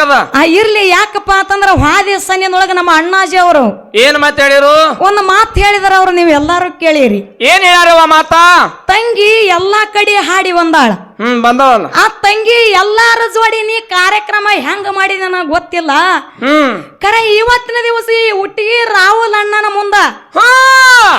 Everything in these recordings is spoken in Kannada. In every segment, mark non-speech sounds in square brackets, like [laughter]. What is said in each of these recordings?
ಯಾಕದ? ಆ ಇರ್ಲಿ ಯಾಕಪ್ಪ ಅಂತಂದ್ರ ಹಾದಿ ಸನ್ನಿನೊಳಗ ನಮ್ಮ ಅಣ್ಣಾಜಿ ಅವರು. ಏನ್ ಮಾತಾಡಿರು ಒಂದು ಮಾತು ಹೇಳಿದಾರ ಅವ್ರು ನೀವು ಎಲ್ಲಾರು ಕೇಳಿರಿ. ಏನ್ ಹೇಳಾರ ಮಾತಾ? ತಂಗಿ ಎಲ್ಲಾ ಕಡೆ ಹಾಡಿ ಬಂದಾಳ. ಹ್ಮ್ ಬಂದವಲ್ಲ ಆ ತಂಗಿ ಎಲ್ಲಾರ ಜೋಡಿ ನೀ ಕಾರ್ಯಕ್ರಮ ಹೆಂಗ ಮಾಡಿದ ನನಗ್ ಗೊತ್ತಿಲ್ಲ. ಹ್ಮ್. ಕರೆ ಇವತ್ತಿನ ದಿವಸ ಈ ಹುಟ್ಟಿಗೆ ರಾಹುಲ್ ಅಣ್ಣನ ಮುಂದ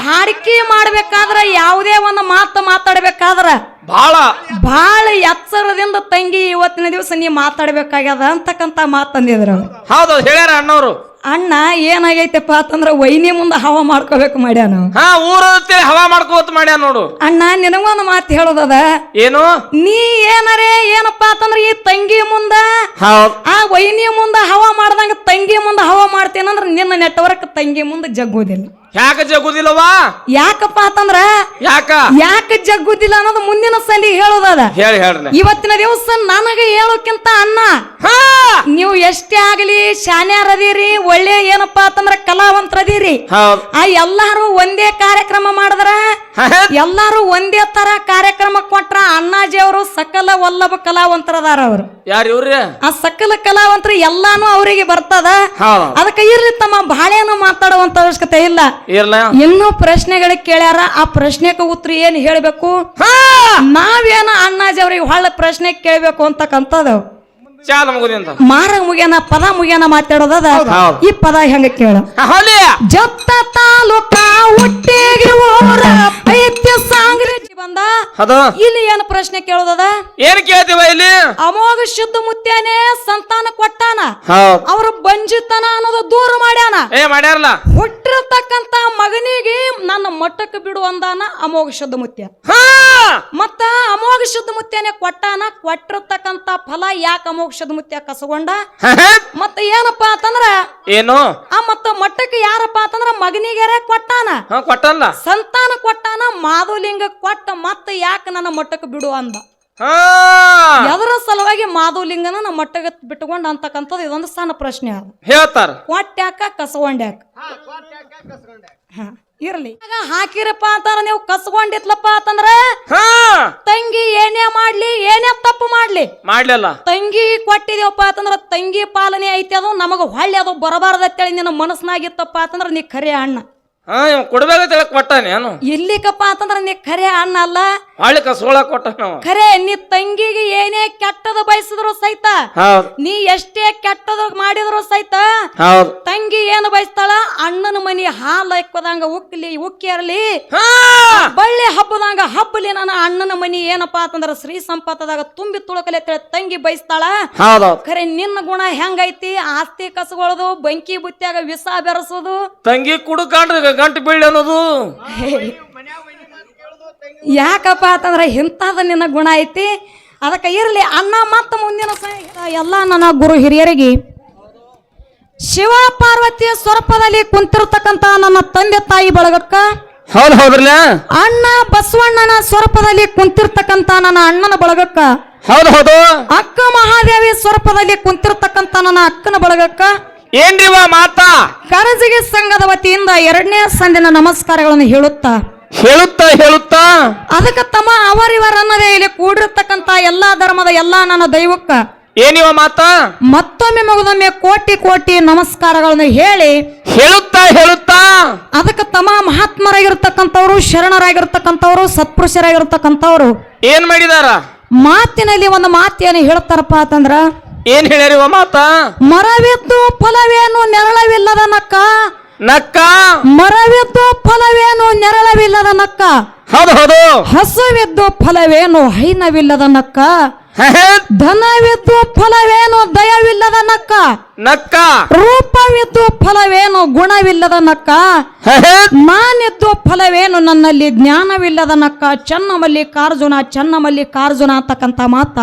ಹಾಡಿಕೆ ಮಾಡ್ಬೇಕಾದ್ರ ಯಾವುದೇ ಒಂದು ಮಾತು ಮಾತಾಡ್ಬೇಕಾದ್ರ ಬಾಳ. ಬಹಳ ಎಚ್ಚರದಿಂದ ತಂಗಿ ಇವತ್ತಿನ ದಿವಸ ನೀ ಮಾತಾಡ್ಬೇಕಾಗ್ಯದ ಅಂತಕ್ಕಂತ ಮಾತಂದಿದ್ರು. ಹೌದು ಹೇಳ್ಯಾರ ಅಣ್ಣವ್ರು. ಅಣ್ಣ ಏನಾಗೈತಪ್ಪ ಅಂತಂದ್ರ ವೈನಿ ಮುಂದೆ ಹವ ಮಾಡ್ಕೋಬೇಕು ಮಾಡ್ಯಾನ. ಹಾ ಊರ ಹವಾ ಮಾಡ್ಕೋತ ಮಾಡ್ಯಾನ ನೋಡು. ಅಣ್ಣ ನಿನಗೊಂದು ಮಾತು ಹೇಳೋದದ? ಏನು? ನೀ ಏನಾರೆ ಏನಪ್ಪಾ ಅಂತಂದ್ರ ಈ ತಂಗಿ ಮುಂದ ಆ ವೈನಿ ಮುಂದ ಹವ ಮಾಡ್ದಂಗ ತಂಗಿ ಮುಂದ ಹವ ಮಾಡ್ತೇನಂದ್ರ ನಿನ್ನ ನೆಟ್ವರ್ಕ್ ತಂಗಿ ಮುಂದೆ ಜಗ್ಗುದಿಲ್ಲ. ಯಾಕ ಜಗುದಿಲ್ಲವಾ ಯಾಕಪ್ಪ ಅಂತಂದ್ರ ಯಾಕ? ಯಾಕ ಜಗ್ಗುದಿಲ್ಲ ಅನ್ನೋದು ಮುಂದಿನ ಸಲ ಹೇಳೋದದ. ಹೇಳಿ ಹೇಳ್ರಿ ಇವತ್ತಿನ ದಿವಸ ನನಗೆ ಹೇಳೋಕ್ಕಿಂತ ಅನ್ನ. ಹಾ! ನೀವು ಎಷ್ಟೇ ಆಗಲಿ ಶಾನ್ಯಾರದೀರಿ ಒಳ್ಳೆ ಏನಪ್ಪಾ ಅಂತಂದ್ರ ಕಲಾವಂತರದೀರಿ. ಆ ಎಲ್ಲಾರು ಒಂದೇ ಕಾರ್ಯಕ್ರಮ ಮಾಡಿದ್ರ. ಎಲ್ಲಾರು ಒಂದೇ ತರ ಕಾರ್ಯಕ್ರಮ ಕೊಟ್ರ ಅಣ್ಣಾಜಿ ಅವರು ಸಕಲ ವಲ್ಲಭ ಕಲಾವಂತರದಾರ ಅವರು. ಯಾರು ಇವ್ರಿ? ಆ ಸಕಲ ಕಲಾವಂತರು ಎಲ್ಲಾನು ಅವರಿಗೆ ಬರ್ತದ. ಅದಕ್ಕ ಇರ್ಲಿ ತಮ್ಮ ಬಾಳೆನು ಮಾತಾಡುವಂತ ಅವಶ್ಯಕತೆ ಇಲ್ಲ. ಇನ್ನು ಪ್ರಶ್ನೆಗಳು ಕೇಳ್ಯಾರ ಆ ಪ್ರಶ್ನೆಗೆ ಉತ್ತರ ಏನ್ ಹೇಳ್ಬೇಕು? ಹಾ! ನಾವೇನ ಅಣ್ಣಾಜಿ ಅವ್ರಿಗೆ ಹೊಳ್ಳ ಪ್ರಶ್ನೆ ಕೇಳ್ಬೇಕು ಅಂತಕ್ಕಂಥದ್ದು? ಚಾಲ ಮಾರ ಮುಗಿಯನ ಪದ ಮುಗಿಯನ ಮಾತಾಡೋದದ. ಈ ಪದ ಹೆಂಗ ಕೇಳ? ಜಪ್ತ ಜತ್ತ ತಾಲೂಕ ಹುಟ್ಟಿಗೆ ಅದು? ಇಲ್ಲಿ ಏನು ಪ್ರಶ್ನೆ ಕೇಳೋದದ? ಏನ್ ಕೇಳ್ತೀವ ಇಲ್ಲಿ? ಅಮೋಘ ಶುದ್ಧ ಮುತ್ಯಾನೆ ಸಂತಾನ ಕೊಟ್ಟಾನ. ಅವ್ರ ಬಂಜಿತನ ಅನ್ನೋದು ದೂರ ಮಾಡ್ಯಾನ. ಏ ಮಾಡ್ಯಾರಲ್ಲ? ಹುಟ್ಟಿರ್ತಕ್ಕಂತ ಮಗನಿಗೆ ನನ್ನ ಮಟ್ಟಕ್ಕೆ ಬಿಡು ಅಂದಾನ ಅಮೋಘ ಶುದ್ಧ ಮುತ್ಯ. ಹಾ! ಮತ್ತ ಅಮೋಘ ಶುದ್ಧ ಮುತ್ಯಾನೆ ಕೊಟ್ಟಾನ ಕೊಟ್ಟಿರ್ತಕ್ಕಂತ ಫಲ ಯಾಕೆ ಅಮೋಘ ಶುದ್ಧ ಮುತ್ಯ ಕಸಗೊಂಡ. ಮತ್ತ ಏನಪ್ಪಾ ಅಂತಂದ್ರ? ಏನು? ಆ ಮತ್ತ ಮಟ್ಟಕ್ಕೆ ಯಾರಪ್ಪ ಅಂತಂದ್ರ ಮಗನಿಗೆ ಕೊಟ್ಟಾನ. ಕೊಟ್ಟಲ್ಲ. ಸಂತಾನ ಕೊಟ್ಟಾನ ಮಾಧುಲಿಂಗ ಕೊಟ್ಟ ಮತ್ತ ಯಾಕೆ ನನ್ನ ಮಟ್ಟಕ್ಕೆ ಬಿಡು ಅಂದ. ಹಾ. ಎದರ ಸಲುವಾಗಿ ಮಾಧುಲಿಂಗನ ನಮ್ಮ ಮಟ್ಟಕ್ಕೆ ಬಿಟ್ಟುಕೊಂಡ ಅಂತಕ್ಕಂಥದ್ದು ಇದೊಂದು ಸಣ್ಣ ಪ್ರಶ್ನೆ ಅದು. ಹೇಳ್ತಾರ. ಕೊಟ್ಟ್ಯಾಕ ಕಸಗೊಂಡ್ಯಾಕ ಹಾ ಇರ್ಲಿ. ಆಗ ಹಾಕಿರಪ್ಪ ಅಂತಾರ ನೀವು ಕಸ್ಕೊಂಡಿತ್ಲಪ್ಪ ಅಂತಂದ್ರ ಹಾ. ತಂಗಿ ಏನೇ ಮಾಡ್ಲಿ ಏನೇ ತಪ್ಪು ಮಾಡ್ಲಿ. ಮಾಡ್ಲಿಲ್ಲ. ತಂಗಿ ಕೊಟ್ಟಿದೇವಪ್ಪ ಅಂತಂದ್ರ ತಂಗಿ ಪಾಲನೆ ಐತಿ ಅದು ನಮಗ ಹೊಳ್ಳಿ ಅದು ಬರಬಾರ್ದತ್ತೇಳಿ ನಿನ್ನ ಮನಸ್ನಾಗಿತ್ತಪ್ಪ ಅಂತಂದ್ರ ನೀ ಖರೆ ಅಣ್ಣ. ಹಾ ಇವ್ ಕೊಡ್ಬೇಕಂತ ಏನು? ಎಲ್ಲಿಕಪ್ಪ ಅಂತಂದ್ರ ನೀ ಖರೆ ಅಣ್ಣ ಅಲ್ಲ ಹೊಳ್ಳಿ ಸೋಳ ಕೊಟ್ಟ ನಾವು. ಖರೆ ನೀ ತಂಗಿಗೆ ಏನೇ ಕೆಟ್ಟದ ಬಯಸಿದ್ರು ಸಹಿತ ಹೌದ್. ನೀ ಎಷ್ಟೇ ಕೆಟ್ಟದ ಮಾಡಿದ್ರು ಸಹಿತ ಹೌದ್. ತಂಗಿ ಏನು ಬಯಸ್ತಾಳ? ಅಣ್ಣನ ಮನಿ ಹಾಲು ಎಕ್ಕದಂಗ ಉಕ್ಕಲಿ ಉಕ್ಕಿರಲಿ ಹಾ! ಬಳ್ಳಿ ಹಬ್ಬದಂಗ ಹಬ್ಬಲಿ ನನ್ನ ಅಣ್ಣನ ಮನಿ ಏನಪ್ಪಾ ಅಂತಂದ್ರ ಶ್ರೀ ಸಂಪತ್ತದಾಗ ತುಂಬಿ ತುಳುಕಲಿ ತಂಗಿ ಬಯಸ್ತಾಳ. ಖರೆ ನಿನ್ನ ಗುಣ ಹೆಂಗೈತಿ? ಆಸ್ತಿ ಕಸಗೊಳದು ಬೆಂಕಿ ಬುತ್ತಿಯಾಗ ವಿಷ ಬೆರೆಸೋದು. ತಂಗಿ ಕುಡುಕಾಂಡ್ರ ಗಂಟು ಬೀಳ್ ಅನ್ನೋದು. ಯಾಕಪ್ಪ ಅಂತಂದ್ರೆ ಇಂಥದ್ದು ನಿನ್ನ ಗುಣ ಐತಿ. ಅದಕ್ಕೆ ಇರಲಿ ಅಣ್ಣ ಮತ್ತ ಮುಂದಿನ ಎಲ್ಲ ನನ್ನ ಗುರು ಹಿರಿಯರಿಗೆ. ಶಿವ ಪಾರ್ವತಿಯ ಸ್ವರೂಪದಲ್ಲಿ ಕುಂತಿರ್ತಕ್ಕಂತ ನನ್ನ ತಂದೆ ತಾಯಿ ಬಳಗಕ್ಕ. ಹೌದು ಹೌದ್ರಲ್ಲ? ಅಣ್ಣ ಬಸವಣ್ಣನ ಸ್ವರೂಪದಲ್ಲಿ ಕುಂತಿರ್ತಕ್ಕಂತ ನನ್ನ ಅಣ್ಣನ ಬಳಗಕ್ಕ. ಹೌದು ಹೌದು. ಅಕ್ಕ ಮಹಾದೇವಿ ಸ್ವರೂಪದಲ್ಲಿ ಕುಂತಿರ್ತಕ್ಕಂತ ನನ್ನ ಅಕ್ಕನ ಬಳಗಕ್ಕ. ಏನ್ರಿವ ಮಾತಾ? ಕರಜಿಗೆ ಸಂಘದ ವತಿಯಿಂದ ಎರಡನೇ ಸಂದಿನ ನಮಸ್ಕಾರಗಳನ್ನು ಹೇಳುತ್ತಾ. ಹೇಳುತ್ತಾ ಹೇಳುತ್ತಾ? ಅದಕ್ಕೆ ತಮ್ಮ ಅವರಿವರನ್ನದೇ ಇಲ್ಲಿ ಕೂಡಿರ್ತಕ್ಕಂತ ಎಲ್ಲಾ ಧರ್ಮದ ಎಲ್ಲಾ ನನ್ನ ದೈವಕ್ಕ ಏನಿವ ಮಾತ? ಮತ್ತೊಮ್ಮೆ ಮಗದೊಮ್ಮೆ ಕೋಟಿ ಕೋಟಿ ನಮಸ್ಕಾರಗಳನ್ನು ಹೇಳಿ ಹೇಳುತ್ತಾ ಹೇಳುತ್ತಾ? ಅದಕ್ಕೆ ತಮ್ಮ ಮಹಾತ್ಮರಾಗಿರ್ತಕ್ಕಂಥವ್ರು ಶರಣರಾಗಿರ್ತಕ್ಕಂಥವ್ರು ಸತ್ಪುರುಷರಾಗಿರ್ತಕ್ಕಂಥವ್ರು. ಏನ್ ಮಾಡಿದಾರ? ಮಾತಿನಲ್ಲಿ ಒಂದು ಮಾತೇನು ಹೇಳ್ತಾರಪ್ಪ ಅಂತಂದ್ರ ಏನ್ ಹೇಳ್ಯಾರಿವ ಮಾತಾ? ಮರವಿದ್ದು ಫಲವೇನು ನೆರಳವಿಲ್ಲದ ನಕ್ಕ. ಮರವಿದ್ದು ಫಲವೇನು ನೆರಳವಿಲ್ಲದ ನಕ್ಕ. ಹೌದು ಹೌದು. ಹಸುವಿದ್ದು ಫಲವೇನು ಹೈನವಿಲ್ಲದ ನಕ್ಕ. ಧನವಿದ್ದು ಫಲವೇನು ದಯವಿಲ್ಲದ ನಕ್ಕ. ನಕ್ಕ. ರೂಪವಿದ್ದು ಫಲವೇನು ಗುಣವಿಲ್ಲದ ನಕ್ಕ. ನಾನಿದ್ದು ಫಲವೇನು ನನ್ನಲ್ಲಿ ಜ್ಞಾನವಿಲ್ಲದ ನಕ್ಕ. ಚೆನ್ನ ಕಾರ್ಜುನ ಚೆನ್ನ ಕಾರ್ಜುನ ಅಂತಕ್ಕಂತ ಮಾತ.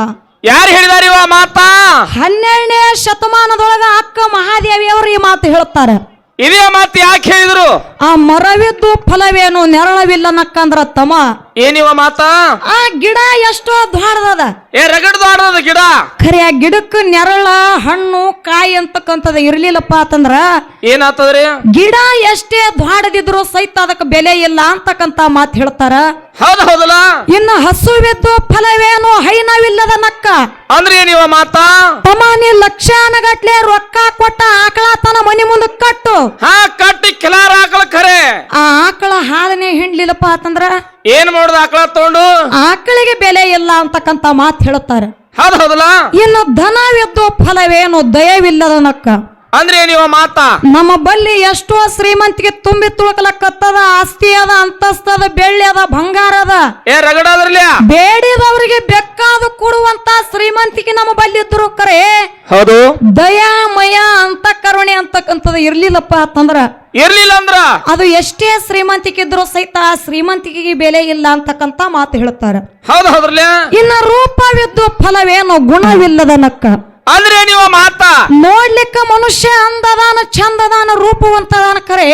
ಯಾರು ಹೇಳಿದಾರೆ ಮಾತಾ? ಹನ್ನೆರಡನೇ ಶತಮಾನದೊಳಗ ಅಕ್ಕ ಮಹಾದೇವಿ ಅವರು ಈ ಮಾತು ಹೇಳ್ತಾರೆ ಇದೇ ಮಾತು ಯಾಕೆ ಹೇಳಿದ್ರು? ಆ ಮರವಿದ್ದು ಫಲವೇನು ನೆರಳವಿಲ್ಲ ನಕ್ಕಂದ್ರ ತಮ ಏನಿವ ಮಾತ? ಆ ಗಿಡ ಎಷ್ಟೋ ದ್ವಾಡದ ಏ ರಗಡ್ದು ಆಡೋದು ಗಿಡ? ಖರೆ ಆ ಗಿಡಕ್ಕೆ ನೆರಳ ಹಣ್ಣು ಕಾಯಿ ಅಂತಕ್ಕಂಥದ್ದು ಇರ್ಲಿಲ್ಲಪ್ಪ ಅಂತಂದ್ರ ಏನಾತದ್ರಿ? ಗಿಡ ಎಷ್ಟೇ ದ್ವಾಡದಿದ್ರು ಸಹಿತ ಅದಕ್ಕೆ ಬೆಲೆ ಇಲ್ಲ ಅಂತಕ್ಕಂತ ಮಾತು ಹೇಳ್ತಾರ. ಹೌದ ಹೌದಲ್ಲ? ಇನ್ನು ಹಸುವಿದ್ದು ಫಲವೇನು ಹೈನವಿಲ್ಲದ ನಕ್ಕ ಅಂದ್ರೆ ಏನಿವ ಮಾತ? ತಮಾನಿ ಲಕ್ಷಾನಗಟ್ಲೆ ರೊಕ್ಕ ಕೊಟ್ಟ ಆಕಳ ತನ ಮನೆ ಮುಂದೆ ಕಟ್ಟು. ಹಾ ಕಟ್ಟಿ ಕಿಲಾರ ಹಾಕಲ ಖರೆ ಆ ಆಕಳ ಹಾಲನೆ ಹಿಂಡ್ಲಿಲ್ಲಪ್ಪ ಅಂತಂದ್ರ ಏನ್ ಮಾಡುದ ಆಕಳ ತಗೊಂಡು? ಆಕಳಿಗೆ ಬೆಲೆ ಇಲ್ಲ ಅಂತಕ್ಕಂತ ಮಾತು ಹೇಳುತ್ತಾರೆ. ಹೌದ್ ಹೌದಲ್ಲ? ಇನ್ನು ಧನವಿದ್ದು ಫಲವೇನು ದಯವಿಲ್ಲದ ನಕ್ಕ. ಅಂದ್ರೆ ಏನಿವ ಮಾತ? ನಮ್ಮ ಬಲ್ಲಿ ಎಷ್ಟೋ ಶ್ರೀಮಂತಿಗೆ ತುಂಬಿ ತುಳುಕಲಕ್ಕತ್ತದ ಆಸ್ತಿ ಅದ ಅಂತಸ್ತದ ಬೆಳ್ಳಿ ಅದ ಬಂಗಾರ ಅದ. ಏ ರಗಡಾದ್ರಲ್ಲ ಬೇಡಿದವರಿಗೆ ಬೆಕ್ಕಾದ ಕೊಡುವಂತ ಶ್ರೀಮಂತಿಗೆ ನಮ್ಮ ಬಲ್ಲಿ ಇದ್ರು ಕರೆ ಹೌದು ದಯಾಮಯ ಅಂತ ಕರುಣೆ ಅಂತಕ್ಕಂಥದ್ದು ಇರ್ಲಿಲ್ಲಪ್ಪ ಅಂತಂದ್ರ ಇರ್ಲಿಲ್ಲ ಅಂದ್ರ? ಅದು ಎಷ್ಟೇ ಶ್ರೀಮಂತಿಕೆ ಇದ್ರು ಸಹಿತ ಆ ಶ್ರೀಮಂತಿಕೆಗೆ ಬೆಲೆ ಇಲ್ಲ ಅಂತಕ್ಕಂತ ಮಾತು ಹೇಳುತ್ತಾರೆ ಹೌದು ಹೌದ್ರಲ್ಲ ಇನ್ನ ರೂಪವಿದ್ದು ಫಲವೇನು ಗುಣವಿಲ್ಲದ ನಕ್ಕ. ಅಂದ್ರೆ ನೀವು ಮಾತ? ನೋಡ್ಲಿಕ್ಕ ಮನುಷ್ಯ ಅಂದದಾನ ಚಂದದಾನ ರೂಪವಂತದಾನ ಕರೆ.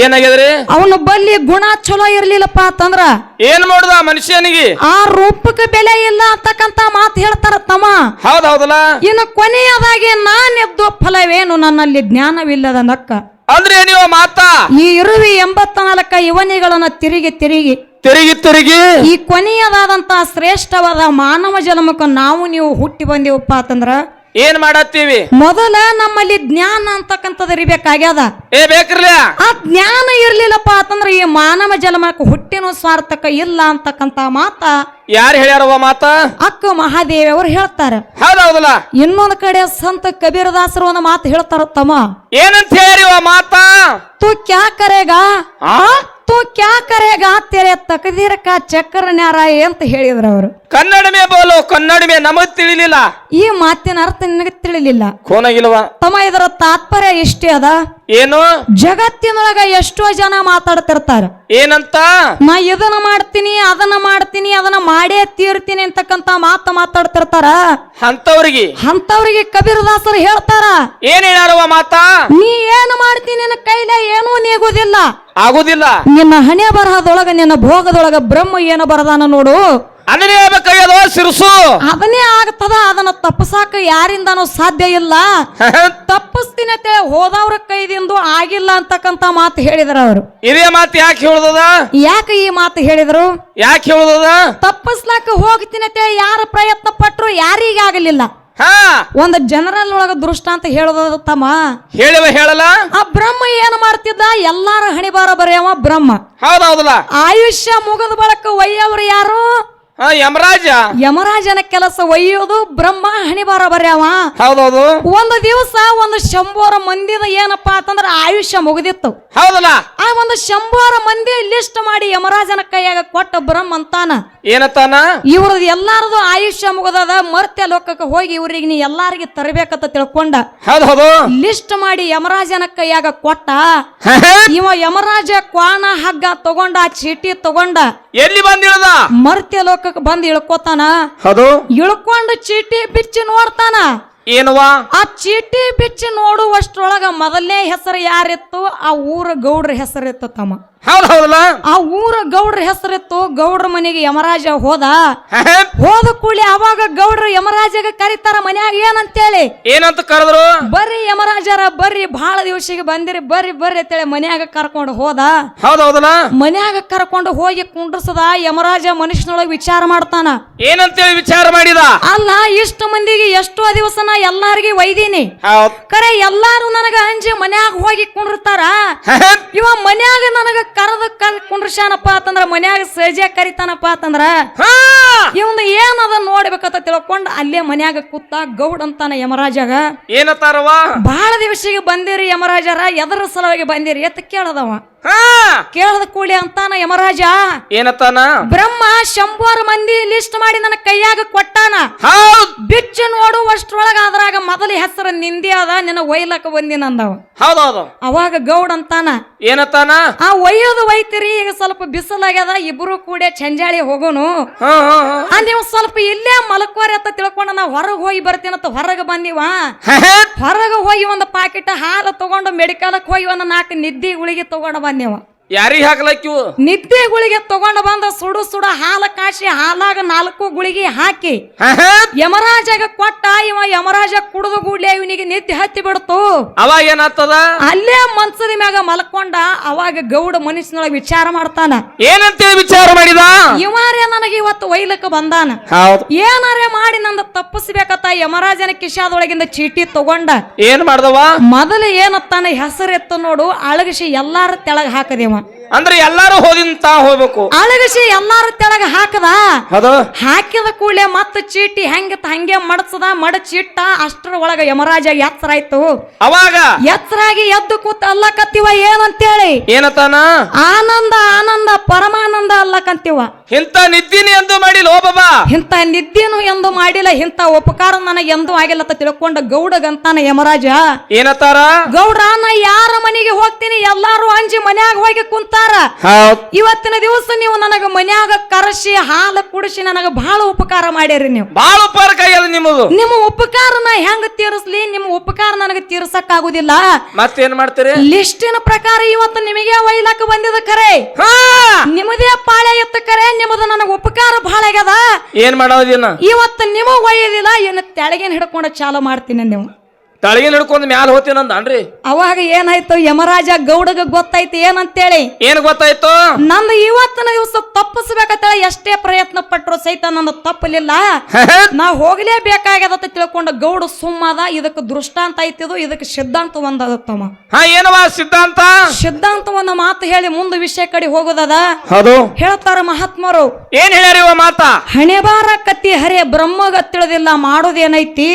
ಏನಾಗಿದ್ರಿ ಅವನ ಬಲ್ಲಿ ಗುಣ ಚಲೋ ಇರ್ಲಿಲ್ಲಪ್ಪ ಅಂತಂದ್ರ ಏನ್ ಮಾಡುದ ಮನುಷ್ಯನಿಗೆ? ಆ ರೂಪಕ್ಕೆ ಬೆಲೆ ಇಲ್ಲ ಅಂತಕ್ಕಂತ ಮಾತು ಹೇಳ್ತಾರ ತಮ್ಮ. ಹೌದ್ ಹೌದಲ್ಲ? ಇನ್ನು ಕೊನೆಯದಾಗಿ ನಾನೆದ್ದು ಫಲವೇನು ನನ್ನಲ್ಲಿ ಜ್ಞಾನವಿಲ್ಲದ ನಕ್ಕ. ಅಂದ್ರೆ ನೀವು ಮಾತ? ಈ ಇರುವಿ ಎಂಬತ್ತ ನಾಲ್ಕ ಯುವನಿಗಳನ್ನ ತಿರುಗಿ ತಿರುಗಿ. ತಿರುಗಿ ತಿರುಗಿ? ಈ ಕೊನೆಯದಾದಂತ ಶ್ರೇಷ್ಠವಾದ ಮಾನವ ಜನ್ಮಕ್ಕೆ ನಾವು ನೀವು ಹುಟ್ಟಿ ಬಂದೇವಪ್ಪ ಅಂತಂದ್ರ ಏನ್ ಮಾಡತ್ತೀವಿ? ಮೊದಲ ನಮ್ಮಲ್ಲಿ ಜ್ಞಾನ ಅಂತಕ್ಕಂಥದ್ದು ಇರಬೇಕಾಗ್ಯದ? ಏ ಬೇಕ್ರಿ ಆ ಜ್ಞಾನ ಇರ್ಲಿಲ್ಲಪ್ಪ ಅಂತಂದ್ರೆ ಈ ಮಾನವ ಜನ್ಮಕ್ಕೆ ಹುಟ್ಟಿನ ಸ್ವಾರ್ಥಕ ಇಲ್ಲ ಅಂತಕ್ಕಂತ ಮಾತ ಯಾರು ಹೇಳ್ಯಾರವ ಮಾತ? ಅಕ್ಕ ಮಹಾದೇವಿ ಅವ್ರು ಹೇಳ್ತಾರ. ಹೌದೌದಲ್ಲ? ಇನ್ನೊಂದ್ ಕಡೆ ಸಂತ ಕಬೀರದಾಸರು ಒಂದು ಮಾತು ಹೇಳ್ತಾರ ತಮ್ಮ. ಏನಂತ ಹೇಳಿವ ಮಾತಾ? ತು ಕ್ಯಾ ಕರೆಗ? ಆ? तू क्या करेगा तेरे तकदीर का ಚಕ್ರ ನ್ಯಾರ ಅಂತ ಹೇಳಿದ್ರು ಅವರು ಕನ್ನಡ ಮೇ ಬೋಲು ಕನ್ನಡ ಮೇ ನಮಗ್ ತಿಳಿಲಿಲ್ಲ ಈ ಮಾತಿನ ಅರ್ಥ ನಿನಗೆ ತಿಳಿಲಿಲ್ಲ ಕೋನಾಗಿಲ್ವ ತಮ್ಮ ಇದರ ತಾತ್ಪರ್ಯ ಇಷ್ಟೇ ಅದ ಏನು? ಜಗತ್ತಿನೊಳಗ ಎಷ್ಟೋ ಜನ ಮಾತಾಡ್ತಿರ್ತಾರ. ಏನಂತ? ನಾ ಇದನ್ನ ಮಾಡ್ತೀನಿ ಅದನ್ನ ಮಾಡ್ತೀನಿ ಅದನ್ನ ಮಾಡೇ ತೀರ್ತೀನಿ ಅಂತಕ್ಕಂತ ಮಾತು ಮಾತಾಡ್ತಿರ್ತಾರ. ಅಂತವ್ರಿಗೆ ಅಂತವ್ರಿಗೆ ಕಬೀರದಾಸರು ಹೇಳ್ತಾರ. ಏನ್ ಹೇಳ್ಯಾರವ ಮಾತಾ? ನೀ ಏನು ಮಾಡ್ತೀನಿ ನಿನ್ನ ಕೈಲೇ ಏನೂ ನೀಗುದಿಲ್ಲ. ಆಗುದಿಲ್ಲ. ನಿನ್ನ ಹಣೆ ಬರಹದೊಳಗ ನಿನ್ನ ಭೋಗದೊಳಗ ಬ್ರಹ್ಮ ಏನು ಬರದಾನ ನೋಡು. ಅದನ್ನೇ ಹೇಳ್ಬೇಕಾಗ್ಯದ ಸಿರ್ಸು ಅದನ್ನೇ ಆಗ್ತದ ಅದನ್ನ ತಪ್ಪಸಾಕ ಯಾರಿಂದನೂ ಸಾಧ್ಯ ಇಲ್ಲ. [laughs] ತಪ್ಪಿಸ್ತೀನಿ ಅಂತೇಳಿ ಹೋದವ್ರ ಕೈದಿಂದ ಆಗಿಲ್ಲ ಅಂತಕ್ಕಂತ ಮಾತು ಹೇಳಿದ್ರ ಅವರು. ಇದೇ ಮಾತು ಯಾಕೆ ಹೇಳುದದ? ಯಾಕೆ ಈ ಮಾತು ಹೇಳಿದ್ರು? ಯಾಕೆ ಹೇಳುದದ? ತಪ್ಪಿಸ್ಲಾಕ ಹೋಗ್ತೀನಿ ಅಂತೇಳಿ ಯಾರ ಪ್ರಯತ್ನ ಪಟ್ರು ಯಾರಿಗ ಆಗಲಿಲ್ಲ. ಹಾ. ಒಂದು ಜನರಲ್ ಒಳಗ ದೃಷ್ಟಾಂತ ಹೇಳೋದ ತಮ್ಮ. ಹೇಳುವ ಹೇಳಲ್ಲ? ಆ ಬ್ರಹ್ಮ ಏನ್ ಮಾಡ್ತಿದ್ದ? ಎಲ್ಲಾರ ಹಣಿಬಾರ ಬರೆಯವ ಬ್ರಹ್ಮ. ಹೌದೌದಲ್ಲ. ಆಯುಷ್ಯ ಮುಗಿದ ಬಳಕ ಒಯ್ಯವ್ರು ಯಾರು? ಯಮರಾಜ. ಯಮರಾಜನ ಕೆಲಸ ಒಯ್ಯೋದು ಬ್ರಹ್ಮ ಹಣಿಬಾರ ಬರ್ಯಾವ. ಹೌದೌದು. ಒಂದು ದಿವಸ ಒಂದು ಶಂಭೋರ ಮಂದಿದ ಏನಪ್ಪಾ ಅಂತಂದ್ರ ಆಯುಷ್ಯ ಮುಗಿದಿತ್ತು. ಹೌದಲ್ಲ. ಆ ಒಂದು ಶಂಭೋರ ಮಂದಿ ಲಿಸ್ಟ್ ಮಾಡಿ ಯಮರಾಜನ ಕೈಯಾಗ ಕೊಟ್ಟ ಬ್ರಹ್ಮ ಅಂತಾನ. ಏನತ್ತಾನ ಇವ್ರದ್ದು ಎಲ್ಲಾರದು ಆಯುಷ್ಯ ಮುಗದದ ಮರ್ತ್ಯ ಲೋಕಕ್ಕೆ ಹೋಗಿ ಇವ್ರಿಗೆ ನೀ ಎಲ್ಲಾರಿಗೆ ತರಬೇಕಂತ ತಿಳ್ಕೊಂಡ. ಹೌದೌದು. ಹೌದು ಲಿಸ್ಟ್ ಮಾಡಿ ಯಮರಾಜನ ಕೈಯಾಗ ಕೊಟ್ಟ. ಇವ ಯಮರಾಜ ಕ್ವಾಣ ಹಗ್ಗ ತಗೊಂಡ ಚೀಟಿ ತಗೊಂಡ. ಎಲ್ಲಿ ಬಂದಿಳದ? ಮರ್ತ್ಯ ಲೋಕಕ್ಕೆ ಬಂದು ಇಳ್ಕೋತಾನ? ಅದು? ಇಳ್ಕೊಂಡು ಚೀಟಿ ಬಿಚ್ಚಿ ನೋಡ್ತಾನ? ಏನವಾ ಆ ಚೀಟಿ ಬಿಚ್ಚಿ ನೋಡುವಷ್ಟ್ರೊಳಗ ಮೊದಲನೇ ಹೆಸರು ಯಾರಿತ್ತು? ಆ ಊರ ಗೌಡ್ರ ಹೆಸರಿತ್ತು ತಮ್ಮ. ಹೌದ್ ಹೌದಲ್ಲ? ಆ ಊರ ಗೌಡ್ರ ಹೆಸರಿತ್ತು ಗೌಡ್ರ ಮನೆಗೆ ಯಮರಾಜ ಹೋದ. ಹೋದ ಕೂಡಲೇ ಅವಾಗ ಗೌಡ್ರ ಯಮರಾಜಗ ಕರೀತಾರ ಮನ್ಯಾಗ ಏನಂತೇಳಿ? ಏನಂತ ಕರೆದ್ರು? ಬರ್ರಿ ಯಮರಾಜರ ಬರ್ರಿ ಬಹಳ ದಿವಸಿಗೆ ಬಂದಿರಿ ಬರ್ರಿ ಬರ್ರಿ ಅಂತೇಳಿ ಮನ್ಯಾಗ ಕರ್ಕೊಂಡು ಹೋದ. ಹೌದು ಹೌದಲ್ಲ? ಮನ್ಯಾಗ ಕರ್ಕೊಂಡು ಹೋಗಿ ಕುಂಡ್ರಸದ ಯಮರಾಜ ಮನುಷ್ಯನೊಳಗೆ ವಿಚಾರ ಮಾಡ್ತಾನ. ಏನಂತೇಳಿ ವಿಚಾರ ಮಾಡಿದ? ಅಲ್ಲ ಇಷ್ಟು ಮಂದಿಗೆ ಎಷ್ಟೋ ದಿವಸ ನಾ ಎಲ್ಲಾರಿಗೆ ಒಯ್ದೀನಿ. ಕರೆ ಎಲ್ಲಾರು ನನಗ ಅಂಜಿ ಮನ್ಯಾಗ ಹೋಗಿ ಕುಂಡಿರ್ತಾರ. ಇವ ಮನ್ಯಾಗ ನನಗ ಕರೆದ ಕಲ್ ಕುಂಡ್ರಸ್ಯಾನಪ್ಪ ಅಂತಂದ್ರ ಮನ್ಯಾಗ ಸಜೆ ಕರಿತಾನಪ್ಪ ಅಂತಂದ್ರ ಇವಂದ ಏನದ ನೋಡ್ಬೇಕಂತ ತಿಳ್ಕೊಂಡ್ ಅಲ್ಲೇ ಮನ್ಯಾಗ ಕೂತ ಗೌಡ್ ಅಂತಾನ ಯಮರಾಜಾಗ. ಏನತ್ತಾರವ ಬಹಳ ದಿವಸಿಗೆ ಬಂದಿರಿ ಯಮರಾಜರ ಎದರ ಸಲುವಾಗಿ ಬಂದಿರಿ ಎತ್ತ ಕೇಳದವ. ಹಾ! ಕೇಳದ ಕೂಡಿ ಅಂತಾನ ಯಮರಾಜ? ಏನತ್ತಾನ ಬ್ರಹ್ಮ ಶಂಭೋರ್ ಮಂದಿ ಲಿಸ್ಟ್ ಮಾಡಿ ನನ್ನ ಕೈಯಾಗ ಕೊಟ್ಟಾನ. ಹೌದ್! ಬಿಚ್ಚು ನೋಡುವಷ್ಟ್ರೊಳಗ ಅದ್ರಾಗ ಮೊದಲ ಹೆಸರು ನಿಂದಿ ಅದ ನಿನ್ನ ಒಯ್ಲಕ್ಕ ಬಂದಿನ ಅಂದವ. ಹೌದೌದು. ಅವಾಗ ಗೌಡ್ ಅಂತಾನ. ಏನತ್ತಾನ ಆ ಒಯ್ಯೋದು ಒಯ್ತಿರಿ ಈಗ ಸ್ವಲ್ಪ ಬಿಸಿಲಾಗ್ಯದ ಇಬ್ರು ಕೂಡ ಚಂಜಾಳಿ ಹೋಗೋನು. ಹಾ ಹಾ ಹಾ. ಆ ನೀವು ಸ್ವಲ್ಪ ಇಲ್ಲೇ ಮಲಕೋರಿ ಅಂತ ತಿಳ್ಕೊಂಡು ನಾ ಹೊರಗೆ ಹೋಗಿ ಬರ್ತೀನಂತ ಹೊರಗೆ ಬಂದಿವ. ಹೊರಗ ಹೊರಗೆ ಹೋಗಿ ಒಂದು ಪಾಕೆಟ್ ಹಾಲು ತಗೊಂಡು ಮೆಡಿಕಲ್ಗೆ ಹೋಗಿ ಒಂದು ನಾಲ್ಕು ನಿದ್ದಿ ಉಳಿಗೆ ತಗೊಂಡು ಬಂದಿ ನೀವು ಯಾರಿಗ್ ಹಾಕ್ಲಕ್ಕಿವು ನಿದ್ದೆ ಗುಳಿಗೆ ತಗೊಂಡು ಬಂದ ಸುಡು ಸುಡ ಹಾಲ ಕಾಶಿ ಹಾಲಾಗ ನಾಲ್ಕು ಗುಳಿಗೆ ಹಾಕಿ. ಯಮರಾಜಗ ಕೊಟ್ಟ ಇವ ಯಮರಾಜ ಕುಡಿದು ಗುಡ್ಲೆ ಇವನಿಗೆ ನಿದ್ದೆ ಹತ್ತಿ ಬಿಡ್ತು. ಅವಾಗ ಏನಾಗ್ತದ? ಅಲ್ಲೇ ಮನ್ಸದ ಮ್ಯಾಗ ಮಲ್ಕೊಂಡ ಅವಾಗ ಗೌಡ ಮನುಷ್ಯನೊಳಗ ವಿಚಾರ ಮಾಡ್ತಾನ. ಏನಂತೇಳಿ ವಿಚಾರ ಮಾಡಿದ? ಇವರೇ ನನಗೆ ಇವತ್ತು ಒಯ್ಲಕ್ಕ ಬಂದಾನ. ಏನಾರೇ ಮಾಡಿ ನಂದ ತಪ್ಪಿಸ್ಬೇಕತ್ತ ಯಮರಾಜನ ಕಿಶಾದೊಳಗಿಂದ ಚೀಟಿ ತಗೊಂಡ. ಏನ್ ಮಾಡ್ದವ? ಮೊದಲು ಏನತ್ತಾನ ಹೆಸರೆತ್ತು ನೋಡು ಅಳಗಿಸಿ ಎಲ್ಲಾರ ತೆಳಗ ಹಾಕದೇವ. ಅಂದ್ರೆ ಎಲ್ಲಾರು ಹೋದಿಂತ ಹೋಗ್ಬೇಕು. ಅಳಗಸಿ ಎಲ್ಲಾರು ತೆಳಗ ಹಾಕದ? ಹೌದು. ಹಾಕಿದ ಕೂಡಲೇ ಮತ್ತ ಚೀಟಿ ಹೆಂಗ ಹಂಗೆ ಮಡಚದ? ಮಡಚಿಟ್ಟ ಅಷ್ಟರ ಒಳಗ ಯಮರಾಜ ಎತ್ತರ ಆಯ್ತು ಅವಾಗ? ಎತ್ತರಾಗಿ ಎದ್ದು ಕೂತ ಅಲ್ಲಕತ್ತಿವ ಏನಂತೇಳಿ? ಏನತಾನ? ಆನಂದ ಆನಂದ ಪರಮಾನಂದ ಅಲ್ಲಕಂತಿವ. ಇಂತ ನಿದ್ದಿನಿ ಎಂದು ಮಾಡಿಲ್ಲ ಓ ಬಾಬಾ! ಇಂತ ನಿದ್ದೆನು ಎಂದು ಮಾಡಿಲ್ಲ ಇಂತ ಉಪಕಾರ ನನಗೆ ಎಂದು ಆಗಿಲ್ಲ ಅಂತ ತಿಳ್ಕೊಂಡ ಗೌಡಗಂತಾನ ಯಮರಾಜ. ಏನತಾರ? ಗೌಡ ನಾ ಯಾರ ಮನೆಗೆ ಹೋಗ್ತೀನಿ? ಎಲ್ಲಾರು ಅಂಜಿ ಮನ್ಯಾಗ ಹೋಗಿ ಕುಂತಾರ ಹೌದ್. ಇವತ್ತಿನ ದಿವಸ ನೀವು ನನಗ ಮನ್ಯಾಗ ಕರೆಸಿ ಹಾಲು ಕುಡಿಸಿ ನನಗ ಬಹಳ ಉಪಕಾರ ಮಾಡ್ಯಾರಿ ನೀವು. ಬಹಳ ಉಪಕಾರ ಕೈಯದ ನಿಮ್ಮದು. ನಿಮ್ಮ ಉಪಕಾರನ ಹೆಂಗ ತೀರಿಸ್ಲಿ ನಿಮ್ಮ ಉಪಕಾರ ನನಗೆ ತೀರ್ಸಕ್ ಆಗುದಿಲ್ಲ ಮತ್ತೇನ್ ಮಾಡ್ತೀರಿ? ಲಿಸ್ಟಿನ ಪ್ರಕಾರ ಇವತ್ತು ನಿಮಗೆ ಒಯ್ಲಕ್ಕ ಬಂದಿದ ಕರೆ. ಹಾ! ನಿಮ್ಮದೇ ಪಾಳೆ ಎತ್ತ ಕರೆ ನಿಮ್ಮದು ನನಗ ಉಪಕಾರ ಬಹಳ ಆಗ್ಯದ. ಏನ್ ಮಾಡೋದಿಲ್ಲ ಇವತ್ತು ನಿಮಗ್ ಒಯ್ಯದಿಲ್ಲ ಏನು ತೆಳಗೇನ್ ಹಿಡ್ಕೊಂಡ ಚಾಲು ಮಾಡ್ತೀನಿ ನೀವು. ತಳಗಿನ ಹಿಡ್ಕೊಂಡ್ ಮ್ಯಾಲ ಹೋತೀನಂದನ್ರಿ ಅವಾಗ ಏನಾಯ್ತು? ಯಮರಾಜ ಗೌಡಗ ಗೊತ್ತಾಯ್ತು ಏನಂತೇಳಿ? ಏನ್ ಗೊತ್ತಾಯ್ತು? ನಂದು ಇವತ್ತಿನ ದಿವಸ ತಪ್ಪಿಸ್ಬೇಕಂತೇಳಿ ಎಷ್ಟೇ ಪ್ರಯತ್ನ ಪಟ್ರು ಸಹಿತ ನನ್ನ ತಪ್ಪಲಿಲ್ಲ. ನಾ ಹೋಗ್ಲೇಬೇಕಾಗ್ಯದ ಅಂತ ತಿಳ್ಕೊಂಡ ಗೌಡ ಸುಮ್ಮದ ಇದಕ್ಕೆ ದೃಷ್ಟಾಂತ ಐತಿದು ಇದಕ್ಕೆ ಸಿದ್ಧಾಂತ ಒಂದದತ್ತಮ್ಮ ಹಾ ಏನವ ಸಿದ್ಧಾಂತ? ಸಿದ್ಧಾಂತ ಒಂದು ಮಾತು ಹೇಳಿ ಮುಂದ ವಿಷಯ ಕಡೆ ಹೋಗೋದದ? ಹೌದು. ಹೇಳ್ತಾರ ಮಹಾತ್ಮರು. ಏನ್ ಹೇಳ್ಯಾರ ಇವ ಮಾತ? ಹಣೆಬಾರ ಕತ್ತಿ ಹರೇ ಬ್ರಹ್ಮಗ ತಿಳಿದಿಲ್ಲ ಮಾಡೋದೇನೈತಿ?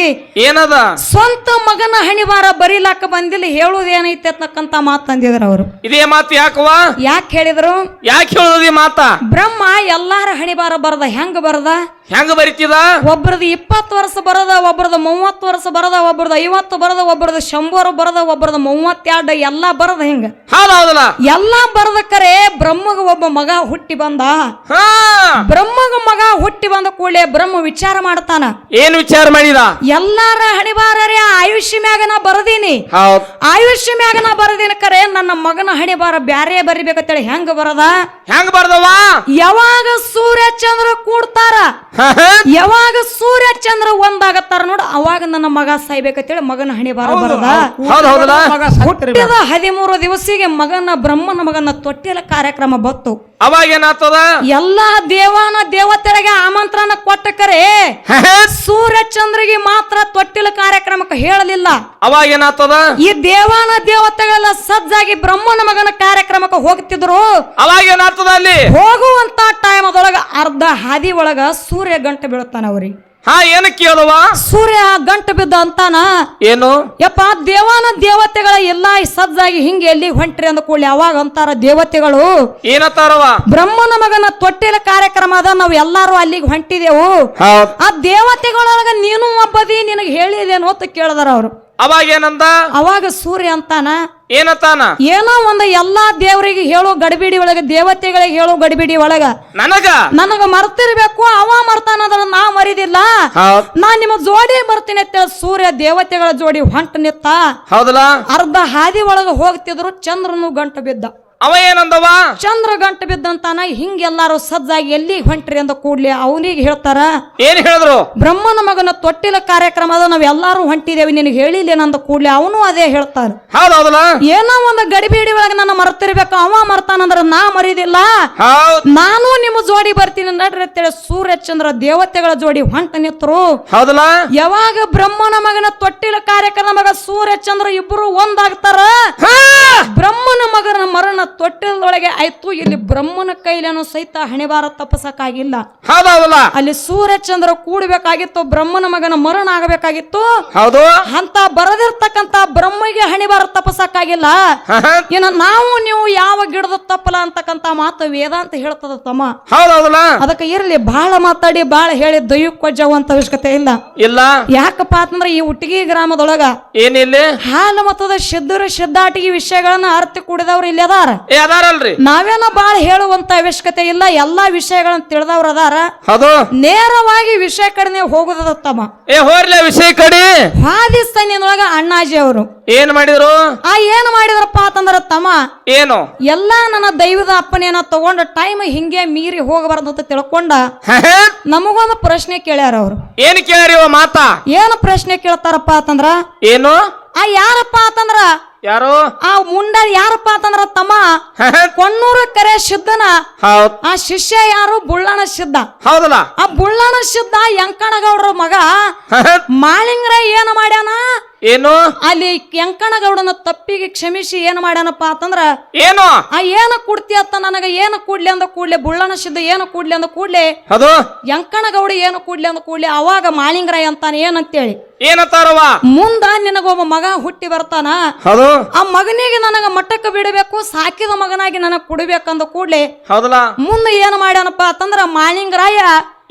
ಏನದ? ಸ್ವಂತ ಮಗನ ಹಣಿಬಾರ ಬರೀಲಾಕ ಬಂದಿಲ್ಲ ಹೇಳುವುದೇನೈತೆ ಅಂತಕ್ಕಂತ ಮಾತು ತಂದಿದ್ರು ಅವರು. ಇದೇ ಮಾತು ಯಾಕವ ಯಾಕೆ ಹೇಳಿದ್ರು? ಯಾಕೆ ಹೇಳೋದು ಈ ಮಾತ? ಬ್ರಹ್ಮ ಎಲ್ಲಾರ ಹಣಿಬಾರ ಬರದ ಹೆಂಗ ಬರದ? ಹೆಂಗ ಬರಿತಿದ? ಒಬ್ರದ್ದು ಇಪ್ಪತ್ತು ವರ್ಷ ಬರದ ಒಬ್ರದ್ದು ಮೂವತ್ತು ವರ್ಷ ಬರದ ಒಬ್ರದ್ದು ಐವತ್ತು ಬರದ ಒಬ್ರದ್ದು ಶಂಬರು ಬರದ ಒಬ್ರದ್ದು ಮೂವತ್ತೆರಡು ಎಲ್ಲಾ ಬರದ ಹೆಂಗ? ಹೌದ್ ಹೌದಲ್ಲ. ಎಲ್ಲಾ ಬರದ ಕರೆ ಬ್ರಹ್ಮಗ ಒಬ್ಬ ಮಗ ಹುಟ್ಟಿ ಬಂದ. ಹಾ. ಬ್ರಹ್ಮಗ ಮಗ ಹುಟ್ಟಿ ಬಂದ ಕೂಡಲೇ ಬ್ರಹ್ಮ ವಿಚಾರ ಮಾಡ್ತಾನ. ಏನ್ ವಿಚಾರ ಮಾಡಿದ? ಎಲ್ಲಾರ ಹಣಿಬಾರರೇ ಆಯುಷ್ಯ ಮ್ಯಾಗ ನಾ ಬರದೀನಿ. ಹೌದ್. ಆಯುಷ್ಯ ಮ್ಯಾಗ ನಾ ಬರದೀನಿ ಕರೆ ನನ್ನ ಮಗನ ಹಣೆ ಬಾರ ಬ್ಯಾರೆ ಬರಿಬೇಕಂತೇಳಿ ಹೆಂಗ ಬರದ? ಹೆಂಗ ಬರದವ? ಯಾವಾಗ ಸೂರ್ಯ ಚಂದ್ರ ಕೂಡ್ತಾರ. ಯಾವಾಗ ಸೂರ್ಯ ಚಂದ್ರ ಒಂದಾಗತ್ತಾರ ನೋಡು ಅವಾಗ ನನ್ನ ಮಗ ಸಾಯ್ಬೇಕಂತೇಳಿ ಮಗನ ಹಣೆ ಬಾರ ಬರದ. ಹುಟ್ಟಿದ ಹದಿಮೂರು ದಿವಸಿಗೆ ಮಗನ ಬ್ರಹ್ಮನ ಮಗನ ತೊಟ್ಟಿಲ ಕಾರ್ಯಕ್ರಮ ಬತ್ತು. ಅವಾಗ ಏನಾಗ್ತದ? ಎಲ್ಲಾ ದೇವಾನ ದೇವತೆರಿಗೆ ಆಮಂತ್ರಣ ಕೊಟ್ಟ ಕರೆ. ಸೂರ್ಯ ಚಂದ್ರಿಗೆ ಮಾತ್ರ ತೊಟ್ಟಿಲ ಕಾರ್ಯಕ್ರಮಕ್ಕೆ ಹೇಳಲಿಲ್ಲ. ಅವಾಗ ಏನಾಗ್ತದ? ಈ ದೇವಾನ ದೇವತೆಗಳೆಲ್ಲ ಸಜ್ಜಾಗಿ ಬ್ರಹ್ಮನ ಮಗನ ಕಾರ್ಯಕ್ರಮಕ್ಕೆ ಹೋಗ್ತಿದ್ರು. ಅವಾಗ ಏನಾಗ್ತದ ಅಲ್ಲಿ? ಹೋಗುವಂತ ಟೈಮ್ ಅದೊಳಗ ಅರ್ಧ ಹಾದಿ ಒಳಗ ಸೂರ್ಯ ಗಂಟೆ ಬೀಳುತ್ತಾನೆ ಅವ್ರಿಗೆ ಹಾ ಏನು ಕೇಳುವಾ? ಸೂರ್ಯ ಗಂಟು ಬಿದ್ದ ಅಂತಾನ? ಏನು? ಯಪ್ಪ ದೇವಾನ ದೇವತೆಗಳ ಎಲ್ಲ ಸಜ್ಜಾಗಿ ಹಿಂಗೆ ಎಲ್ಲಿ ಹೊಂಟ್ರಿ ಅಂದ ಕೂಡಲಿ ಅವಾಗ ಅಂತಾರ ದೇವತೆಗಳು. ಏನತ್ತಾರವ ಬ್ರಹ್ಮನ ಮಗನ ತೊಟ್ಟಿಲ ಕಾರ್ಯಕ್ರಮ ಅದ ನಾವು ಎಲ್ಲಾರು ಅಲ್ಲಿಗೆ ಹೊಂಟಿದೆವು. ಆ ದೇವತೆಗಳೊಳಗ ನೀನು ಒಬ್ಬದಿ ನಿನಗೆ ಹೇಳಿದೇನು ಅಂತ ಕೇಳದಾರ ಅವರು. ಅವಾಗ ಏನಂದ? ಅವಾಗ ಸೂರ್ಯ ಅಂತಾನ ಏನತ್ತಾನ ಏನೋ ಒಂದು ಎಲ್ಲಾ ದೇವರಿಗೆ ಹೇಳೋ ಗಡಿಬಿಡಿ ಒಳಗ ದೇವತೆಗಳಿಗೆ ಹೇಳೋ ಗಡಿಬಿಡಿ ಒಳಗ. ನನಗ? ನನಗ ಮರ್ತಿರ್ಬೇಕು ಅವ ಮರ್ತಾನದ್ರ ನಾ ಮರಿದಿಲ್ಲ. ನಾ ನಿಮ್ಮ ಜೋಡಿ ಬರ್ತೀನಿ ಅಂತ ಸೂರ್ಯ ದೇವತೆಗಳ ಜೋಡಿ ಹೊಂಟ ನಿತ್ತ ಹೌದಲ್ಲ? ಅರ್ಧ ಹಾದಿ ಒಳಗ ಹೋಗ್ತಿದ್ರು ಚಂದ್ರನು ಗಂಟು ಬಿದ್ದ. ಅವ ಏನಂದವ? ಚಂದ್ರ ಗಂಟು ಬಿದ್ದಂತಾನ ಹಿಂಗೆಲ್ಲಾರು ಸಜ್ಜಾಗಿ ಎಲ್ಲಿ ಹೊಂಟ್ರಿ ಅಂದ ಕೂಡ್ಲಿ ಅವನಿಗೆ ಹೇಳ್ತಾರ ಏನ್ ಹೇಳಿದ್ರು? ಬ್ರಹ್ಮನ ಮಗನ ತೊಟ್ಟಿಲ ಕಾರ್ಯಕ್ರಮ ಅದ ನಾವ್ ಎಲ್ಲಾರು ಹೊಂಟಿದೇವಿ ನಿನಗೆ ಹೇಳಿಲ್ಲೇನಂದ ಕೂಡ್ಲಿ ಅವನು ಅದೇ ಹೇಳ್ತಾರ ಹೌದ್ ಹೌದಲ್ಲ? ಏನೋ ಒಂದು ಗಡಿಬೇಡಿ ಒಳಗೆ ನನ್ನ ಮರ್ತಿರ್ಬೇಕು ಅವ ಮರ್ತಾನಂದ್ರ ನಾ ಮರಿದಿಲ್ಲ. ನಾನು ನಿಮ್ಮ ಜೋಡಿ ಬರ್ತೀನಿ ನಡ್ರಿ ಅಂತೇಳಿ ಸೂರ್ಯ ಚಂದ್ರ ದೇವತೆಗಳ ಜೋಡಿ ಹೊಂಟ ನಿತ್ರು. ಹೌದಲ್ಲ? ಯಾವಾಗ ಬ್ರಹ್ಮನ ಮಗನ ತೊಟ್ಟಿಲ ಕಾರ್ಯಕ್ರಮ ಸೂರ್ಯ ಚಂದ್ರ ಇಬ್ಬರು ಒಂದಾಗ್ತಾರ ಬ್ರಹ್ಮನ ಮಗನ ಮರಣ ತೊಟ್ಟಿಲದೊಳಗೆ ಆಯ್ತು ಇಲ್ಲಿ ಬ್ರಹ್ಮನ ಕೈಲೇನು ಸಹಿತ ಹಣೆಬಾರ ತಪ್ಪಸಕ್ಕಾಗಿಲ್ಲ. ಅಲ್ಲಿ ಸೂರ್ಯ ಚಂದ್ರ ಕೂಡಬೇಕಾಗಿತ್ತು ಬ್ರಹ್ಮನ ಮಗನ ಮರಣ ಆಗಬೇಕಾಗಿತ್ತು. ಹೌದು. ಅಂತ ಬರದಿರ್ತಕ್ಕಂತ ಬ್ರಹ್ಮಗೆ ಹಣೆಬಾರ ತಪ್ಪಸಕ್ಕಾಗಿಲ್ಲ. ಇನ್ನು ನಾವು ನೀವು ಯಾವ ಗಿಡದ ತಪ್ಪಲ ಅಂತಕ್ಕಂತ ಮಾತು ವೇದಾಂತ ಹೇಳ್ತದ ತಮ್ಮ. ಹೌದೌದಲ್ಲ? ಅದಕ್ಕೆ ಇರಲಿ ಬಹಳ ಮಾತಾಡಿ ಬಹಳ ಹೇಳಿ ದೈವಕ್ಕೊಜ್ಜವಂತ ಅವಶ್ಯಕತೆ ಇಲ್ಲ. ಇಲ್ಲ. ಯಾಕಪ್ಪ ಅಂತಂದ್ರೆ ಈ ಉಟ್ಟಿಗೆ ಗ್ರಾಮದೊಳಗ ಏನಿಲ್ಲ? ಹಾಲು ಮತದ ಸಿದ್ಧರ ಸಿದ್ಧಾಟಿಗೆ ವಿಷಯಗಳನ್ನ ಅರ್ಥ ಕುಡಿದವ್ರು ಇಲ್ಲಿ ಅದಾರ. ಏ ಅದಾರಲ್ರಿ. ನಾವೇನ ಬಾಳ ಹೇಳುವಂತ ಅವಶ್ಯಕತೆ ಇಲ್ಲ ಎಲ್ಲಾ ವಿಷಯಗಳನ್ನ ತಿಳಿದವ್ರ ಅದಾರ. ಅದು ನೇರವಾಗಿ ವಿಷಯ ಕಡೆ ಹೋಗುದದ ತಮ್ಮ ಏ ಹೋರ್ಲೆ ವಿಷಯ ಕಡಿ. ಹಾದಿಸ್ತನಿನೊಳಗ ಅಣ್ಣಾಜಿ ಅವರು. ಏನ್ ಮಾಡಿದ್ರು? ಆ ಏನ್ ಮಾಡಿದ್ರಪ್ಪ ಅಂತಂದ್ರ ತಮ್ಮ ಏನು? ಎಲ್ಲಾ ನನ್ನ ದೈವದ ಅಪ್ಪನೆಯನ್ನ ತಗೊಂಡ ಟೈಮ್ ಹಿಂಗೆ ಮೀರಿ ಹೋಗಬಾರ್ದು ಅಂತ ತಿಳ್ಕೊಂಡ ನಮಗೊಂದು ಪ್ರಶ್ನೆ ಕೇಳ್ಯಾರ ಅವ್ರು. ಏನ್ ಕೇಳ್ರಿ ಮಾತಾ? ಏನು ಪ್ರಶ್ನೆ ಕೇಳ್ತಾರಪ್ಪ ಅಂತಂದ್ರ ಏನು? ಆ ಯಾರಪ್ಪ ಅಂತಂದ್ರ ಯಾರು? ಆ ಮುಂಡ ಯಾರಪ್ಪ ಅಂತಂದ್ರ ತಮ್ಮ ಕೊಣ್ಣೂರ ಕರೆ ಸಿದ್ಧನ ಹೌದ್. ಆ ಶಿಷ್ಯ ಯಾರು? ಬುಳ್ಳಣ ಸಿದ್ಧ ಹೌದಲ್ಲ? ಆ ಬುಳ್ಳಣ ಸಿದ್ಧ ಯಂಕಣಗೌಡ್ರ ಮಗ ಮಾಳಿಂಗ್ರ ಏನು ಮಾಡ್ಯಾನ? ಏನು? ಅಲ್ಲಿ ಯಂಕಣಗೌಡನ ತಪ್ಪಿಗೆ ಕ್ಷಮಿಸಿ ಏನ್ ಮಾಡ್ಯಾನಪ್ಪ ಅಂತಂದ್ರ ಏನು? ಆ ಏನ ಕೊಡ್ತಿ ಅತ್ತ ನನಗ ಏನು ಕೂಡ್ಲಿ ಅಂದ ಕೂಡ್ಲೆ ಬುಳ್ಳನ ಸಿದ್ಧ ಏನು ಕೂಡ್ಲಿ ಅಂದ ಕೂಡ್ಲೆ ಅದು? ಯಂಕಣಗೌಡ ಏನು ಕೂಡ್ಲಿ ಅಂದ ಕೂಡ್ಲೆ ಅವಾಗ ಮಾಳಿಂಗ್ರಾಯ ಅಂತಾನೆ ಏನಂತೇಳಿ. ಏನತ್ತಾರವ ಮುಂದ ನಿನಗೊಬ್ಬ ಮಗ ಹುಟ್ಟಿ ಬರ್ತಾನ ಆ ಮಗನಿಗೆ ನನಗ ಮಟ್ಟಕ್ಕೆ ಬಿಡಬೇಕು ಸಾಕಿದ ಮಗನಾಗಿ ನನಗ್ ಕೊಡ್ಬೇಕಂದ ಕೂಡ್ಲೆ ಹೌದಲ್ಲ? ಮುಂದೆ ಏನ್ ಮಾಡ್ಯಾನಪ್ಪ ಅಂತಂದ್ರ ಮಾಳಿಂಗರಾಯ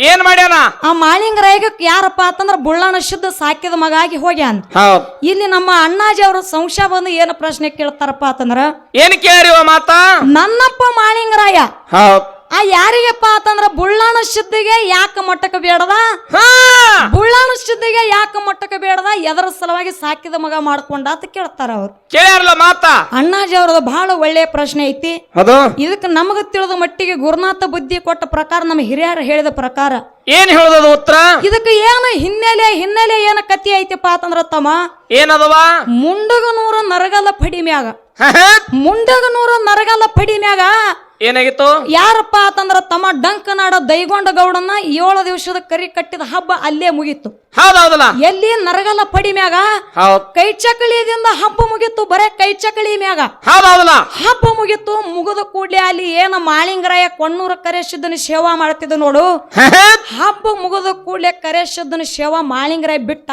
ಏನ್ ಮಾಡ್ಯಾನ? ಆ ಮಾಳಿಂಗರಾಯಗ ಯಾರಪ್ಪ ಅಂತಂದ್ರ ಬುಳ್ಳಣ ಶುದ್ಧ ಸಾಕಿದ ಮಗ ಆಗಿ ಹೋಗ್ಯಾನ. ಹೌದ್. ಇಲ್ಲಿ ನಮ್ಮ ಅಣ್ಣಾಜಿ ಅವರು ಸಂಶಯ ಬಂದು ಏನು ಪ್ರಶ್ನೆ ಕೇಳ್ತಾರಪ್ಪ ಅಂತಂದ್ರ ಏನ್ ಕೇಳಿ ಮಾತಾ? ನನ್ನಪ್ಪ ಮಾಳಿಂಗರಾಯ. ಹೌದ್. ಆ ಯಾರಿಗಪ್ಪ ಅಂತಂದ್ರ ಬುಳ್ಳಾಣ ಶುದ್ಧಿಗೆ ಯಾಕ ಮಟ್ಟಕ್ಕೆ ಬೇಡದ? ಬುಳ್ಳಾಣ ಶುದ್ಧಿಗೆ ಯಾಕ ಮಟ್ಟಕ್ಕೆ ಬೇಡದ? ಎದರ ಸಲುವಾಗಿ ಸಾಕಿದ ಮಗ ಮಾಡ್ಕೊಂಡ ಅಂತ ಕೇಳ್ತಾರ ಅವ್ರು. ಕೇಳ್ಯಾರಲ್ಲ ಮಾತಾ? ಅಣ್ಣಾಜಿ ಅವ್ರದ್ದು ಬಹಳ ಒಳ್ಳೆಯ ಪ್ರಶ್ನೆ ಐತಿ. ಇದಕ್ಕೆ ನಮಗ ತಿಳಿದ ಮಟ್ಟಿಗೆ ಗುರುನಾಥ ಬುದ್ಧಿ ಕೊಟ್ಟ ಪ್ರಕಾರ ನಮ್ಮ ಹಿರಿಯರು ಹೇಳಿದ ಪ್ರಕಾರ. ಏನ್ ಹೇಳುದದು ಉತ್ತರ? ಇದಕ್ಕೆ ಏನ ಹಿನ್ನೆಲೆ ಹಿನ್ನೆಲೆ ಏನ ಕತಿ ಐತಿಪ್ಪ ಅಂತಂದ್ರ ತಮ್ಮ? ಏನದವ? ಮುಂಡಗನೂರ ನರಗಲ ಪಡಿ ಮ್ಯಾಗ. ಮುಂಡಗನೂರ ನರಗಲ ಪಡಿ ಮ್ಯಾಗ ಏನಾಗಿತ್ತು? ಯಾರಪ್ಪ ಅಂತಂದ್ರ ತಮ್ಮ ಡಂಕನಾಡ ದೈಗೊಂಡ ಗೌಡನ್ನ ಏಳು ದಿವಸದ ಕರಿ ಕಟ್ಟಿದ ಹಬ್ಬ ಅಲ್ಲೇ ಮುಗೀತು. ಹೌದೌದಲ್ಲ? ಎಲ್ಲಿ ನರಗಲ್ಲ ಪಡಿ ಮ್ಯಾಗ? ಕೈ ಚಕಳಿಯಿಂದ ಹಬ್ಬ ಮುಗೀತು ಬರೇ ಕೈ ಚಕಳಿ ಮ್ಯಾಗ. ಹೌದೌದಲ್ಲ? ಹಬ್ಬ ಮುಗೀತು ಮುಗಿದ ಕೂಡ್ಲೆ ಅಲ್ಲಿ ಏನ ಮಾಳಿಂಗರಾಯ ಕೊಣ್ಣೂರ ಕರೆಸಿದ್ದನ ಸೇವಾ ಮಾಡ್ತಿದ್ದ ನೋಡು. ಹಬ್ಬ ಮುಗಿದ ಕೂಡ್ಲೆ ಕರೆಸಿದ್ದನ ಸೇವಾ ಮಾಳಿಂಗರಾಯ ಬಿಟ್ಟ?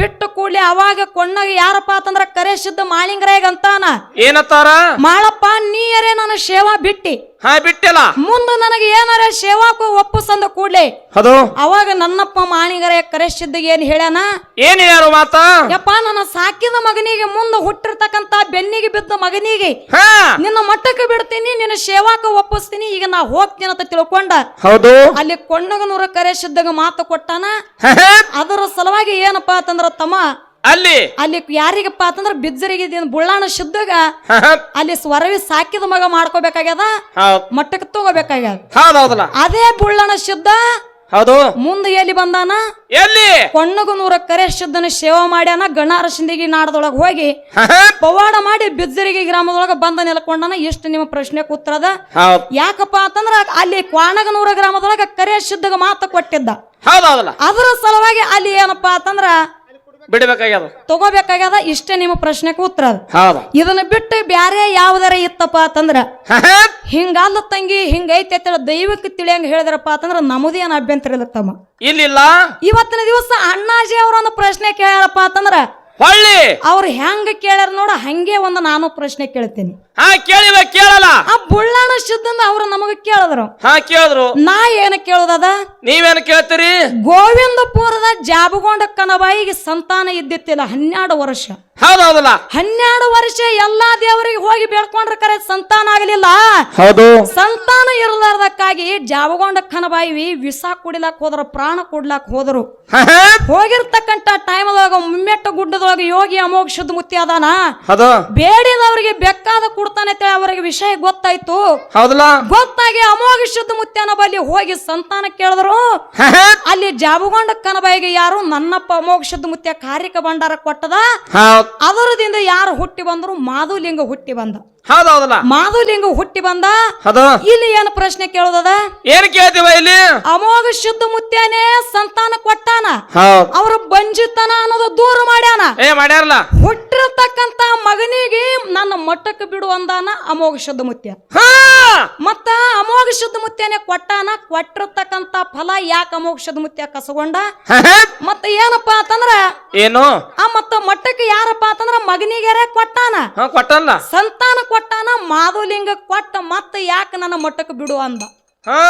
ಬಿಟ್ಟ ಕೂಡ್ಲೆ ಅವಾಗ ಕೊಣ್ಣಗ ಯಾರಪ್ಪ ಅಂತಂದ್ರ ಕರೆಸಿದ್ದ ಮಾಳಿಂಗರಾಯಗ ಅಂತಾನ? ಏನತ್ತಾರ? ಮಾಳಪ್ಪ ನೀಯರೇ ನನ್ನ ಸೇವಾ ಬಿಟ್ಟಿ. ಹಾ ಬಿಟ್ಟಿಲ್ಲ. ಮುಂದೆ ನನಗೆ ಏನಾರ ಸೇವಾಕು ಒಪ್ಪಸಂದ ಕೂಡ್ಲೆ. ಅದು ಅವಾಗ ನನ್ನಪ್ಪ ಮಾಣಿಗರ ಕರೆಸಿದ್ದಾಗ ಏನ್ ಹೇಳ್ಯಾನ? ಏನ್ ಯಾರು ಮಾತಾ? ಯಪ್ಪ ನನ್ನ ಸಾಕಿದ ಮಗನಿಗೆ ಮುಂದೆ ಹುಟ್ಟಿರ್ತಕ್ಕಂತ ಬೆನ್ನಿಗೆ ಬಿದ್ದ ಮಗನಿಗೆ. ಹಾ. ನಿನ್ನ ಮಟ್ಟಕ್ಕೆ ಬಿಡ್ತೀನಿ ನಿನ್ನ ಸೇವಾಕ ಒಪ್ಪಿಸ್ತೀನಿ ಈಗ ನಾ ಹೋಗ್ತೀನಿ ಅಂತ ತಿಳ್ಕೊಂಡ. ಹೌದು. ಅಲ್ಲಿ ಕೊಂಡಗನೂರ ಕರೆಸಿದ್ದಾಗ ಮಾತು ಕೊಟ್ಟಾನ. ಅದರ ಸಲುವಾಗಿ ಏನಪ್ಪಾ ಅಂತಂದ್ರ ತಮ್ಮ ಅಲ್ಲಿ ಅಲ್ಲಿ ಯಾರಿಗಪ್ಪ ಅಂತಂದ್ರ ಬಿಜ್ಜರಿಗೆ ಬುಳ್ಳಾಣ ಶುದ್ಧಗ? ಅಲ್ಲಿ ಸ್ವರವಿ ಸಾಕಿದ ಮಗ ಮಾಡ್ಕೋಬೇಕಾಗ್ಯದ? ಮಟ್ಟಕ್ಕೆ ತಗೋಬೇಕಾಗ್ಯದ? ಹೌದೌದಲ್ಲ ಅದೇ ಬುಳ್ಳಾಣ ಶುದ್ಧ? ಹೌದು. ಮುಂದೆ ಎಲ್ಲಿ ಬಂದಾನ? ಎಲ್ಲಿ? ಕೊಣ್ಣಗನೂರ ಕರೆ ಶುದ್ಧನ ಸೇವಾ ಮಾಡ್ಯಾನ ಗಣಾರ ನಾಡದೊಳಗ ನಾಡದೊಳಗೆ ಹೋಗಿ ಪವಾಡ ಮಾಡಿ ಬಿಜ್ಜರಿಗೆ ಗ್ರಾಮದೊಳಗ ಬಂದ ನೆಲಕೊಂಡಾನ ಎಷ್ಟು ನಿಮ್ಮ ಪ್ರಶ್ನೆ ಕೂತ್ರದ ಯಾಕಪ್ಪ ಅಂತಂದ್ರ ಅಲ್ಲಿ ಕ್ವಾಣಗನೂರ ಗ್ರಾಮದೊಳಗ ಕರೆ ಶುದ್ಧಗ ಮಾತು ಕೊಟ್ಟಿದ್ದ. ಹೌದೌದಲ್ಲ ಅದರ ಸಲುವಾಗಿ ಅಲ್ಲಿ ಏನಪ್ಪಾ ಅಂತಂದ್ರ ಬಿಡ್ಬೇಕಾಗ್ಯದ? ತಗೋಬೇಕಾಗ್ಯದ ಇಷ್ಟೇ ನಿಮ್ಮ ಪ್ರಶ್ನೆಗೆ ಉತ್ತರ ಅದ. ಹೌದು. ಇದನ್ನ ಬಿಟ್ಟು ಬ್ಯಾರೆ ಯಾವ್ದಾರ ಇತ್ತಪ್ಪ ಅಂತಂದ್ರ ಹಿಂಗಲ್ಲ ತಂಗಿ ಹಿಂಗೈತೆ ಅಂತ ದೈವಕ್ಕೆ ತಿಳಿಯಂಗ ಹೇಳಿದ್ರಪ್ಪ ಅಂತಂದ್ರ ನಮ್ಮದೇನು ಅಭ್ಯಂತರ ಇಲ್ಲ ತಮ್ಮ. ಇಲ್ಲಿಲ್ಲ? ಇವತ್ತಿನ ದಿವಸ ಅಣ್ಣಾಜಿ ಅವರೊಂದು ಪ್ರಶ್ನೆ ಕೇಳ್ಯಾರಪ್ಪ ಅಂತಂದ್ರ ಹೊಳ್ಳಿ. ಅವ್ರು ಹೆಂಗ ಕೇಳ್ಯಾರ ನೋಡ ಹಂಗೆ ಒಂದು ನಾನು ಪ್ರಶ್ನೆ ಕೇಳ್ತೀನಿ. ಹಾ ಕೇಳಿಲ್ಲ ಕೇಳಲ್ಲ. ಆ ಬುಳ್ಳಾಣ ಶುದ್ಧಂದ ಅವ್ರು ನಮಗ ಕೇಳಿದ್ರು. ಹಾ ಕೇಳಿದ್ರು. ನಾ ಏನ ಕೇಳುದದ? ನೀವೇನು ಕೇಳ್ತೀರಿ? ಗೋವಿಂದಪುರದ ಜಾಬಗೊಂಡ ಕನಬಾಯಿಗೆ ಸಂತಾನ ಇದ್ದಿತ್ತಿಲ್ಲ ಹನ್ನೆರಡು ವರ್ಷ. ಹೌದೌದಲ್ಲ ಹನ್ನೆರಡು ವರ್ಷ ಎಲ್ಲಾ ದೇವರಿಗೆ ಹೋಗಿ ಬೇಡ್ಕೊಂಡ್ರ ಕರೆ ಸಂತಾನ ಆಗಲಿಲ್ಲ. ಹೌದು. ಸಂತಾನ ಇರಲಾರ್ದಕ್ಕಾಗಿ ಜಾಬಗೊಂಡ ಕನಬಾಯಿ ವಿಷ ಕುಡಿಲಾಕ್ ಹೋದ್ರ ಪ್ರಾಣ ಕೊಡ್ಲಾಕ್ ಹೋದ್ರು. ಹೋಗಿರ್ತಕ್ಕಂತ ಟೈಮ್ ಒಳಗ ಮುಮ್ಮೆಟ್ಟ ಗುಡ್ಡದೊಳಗ ಯೋಗಿ ಅಮೋಘ ಶುದ್ಧ ಮುತ್ತಿ ಅದಾನ ಅದು ಬೇಡಿದವರಿಗೆ ಬೆಕ್ಕಾದ ಕೊಡ್ತಾನೆ ಅಂತೇಳಿ ಅವರಿಗೆ ವಿಷಯ ಗೊತ್ತಾಯ್ತು. ಹೌದಲ್ಲ? ಗೊತ್ತಾಗಿ ಅಮೋಘ ಶುದ್ಧ ಮುತ್ಯನ ಬಳಿ ಹೋಗಿ ಸಂತಾನ ಕೇಳಿದ್ರು. ಅಲ್ಲಿ ಜಾಬಗೊಂಡ ಕನಬಾಯಿಗೆ ಯಾರು? ನನ್ನಪ್ಪ ಅಮೋಘ ಶುದ್ಧ ಮುತ್ಯ ಕಾರ್ಯಕ ಭಂಡಾರ ಕೊಟ್ಟದ. ಅದರದಿಂದ ಯಾರು ಹುಟ್ಟಿ ಬಂದ್ರು? ಮಾಧುಲಿಂಗ ಹುಟ್ಟಿ ಬಂದ. ಹೌದೌದಲ್ಲ ಮಾಧುಲಿಂಗ ಹುಟ್ಟಿ ಬಂದ. ಇಲ್ಲಿ ಏನು ಪ್ರಶ್ನೆ ಕೇಳೋದದ? ಏನ್ ಕೇಳ್ತೀವ ಇಲ್ಲಿ? ಅಮೋಘ ಶುದ್ಧ ಮುತ್ಯಾನೇ ಸಂತಾನ ಕೊಟ್ಟಾನ. ಅವರು ಬಂಜಿತನ ಅನ್ನೋದು ದೂರ ಮಾಡ್ಯಾನ. ಏ ಮಾಡ್ಯಾರಲ್ಲ. ಹುಟ್ಟಿರ್ತಕ್ಕಂತ ಮಗನಿಗೆ ನನ್ನ ಮಟ್ಟಕ್ಕೆ ಬಿಡು ಅಂದಾನ ಅಮೋಘ ಶುದ್ಧ ಮುತ್ಯ. ಹಾ! ಮತ್ತ ಅಮೋಘ ಶುದ್ಧ ಮುತ್ಯನೆ ಕೊಟ್ಟಾನ ಕೊಟ್ಟಿರತಕ್ಕಂತ ಫಲ ಯಾಕೆ ಅಮೋಘ ಶುದ್ಧ ಮುತ್ಯ ಕಸಗೊಂಡ? ಮತ್ತ ಏನಪ್ಪ ಅಂತಂದ್ರ ಏನು? ಆ ಮತ್ತ ಮಟ್ಟಕ್ಕೆ ಯಾರಪ್ಪ ಅಂತಂದ್ರ ಮಗನಿಗೆರೆ ಕೊಟ್ಟಾನ. ಹಾ ಕೊಟ್ಟಲ್ಲ. ಸಂತಾನ ಕೊಟ್ಟಾನ ಮಾಧುಲಿಂಗ ಕೊಟ್ಟ ಮತ್ತ ಯಾಕೆ ನನ್ನ ಮಟ್ಟಕ್ಕೆ ಬಿಡು ಅಂದ. ಹಾ!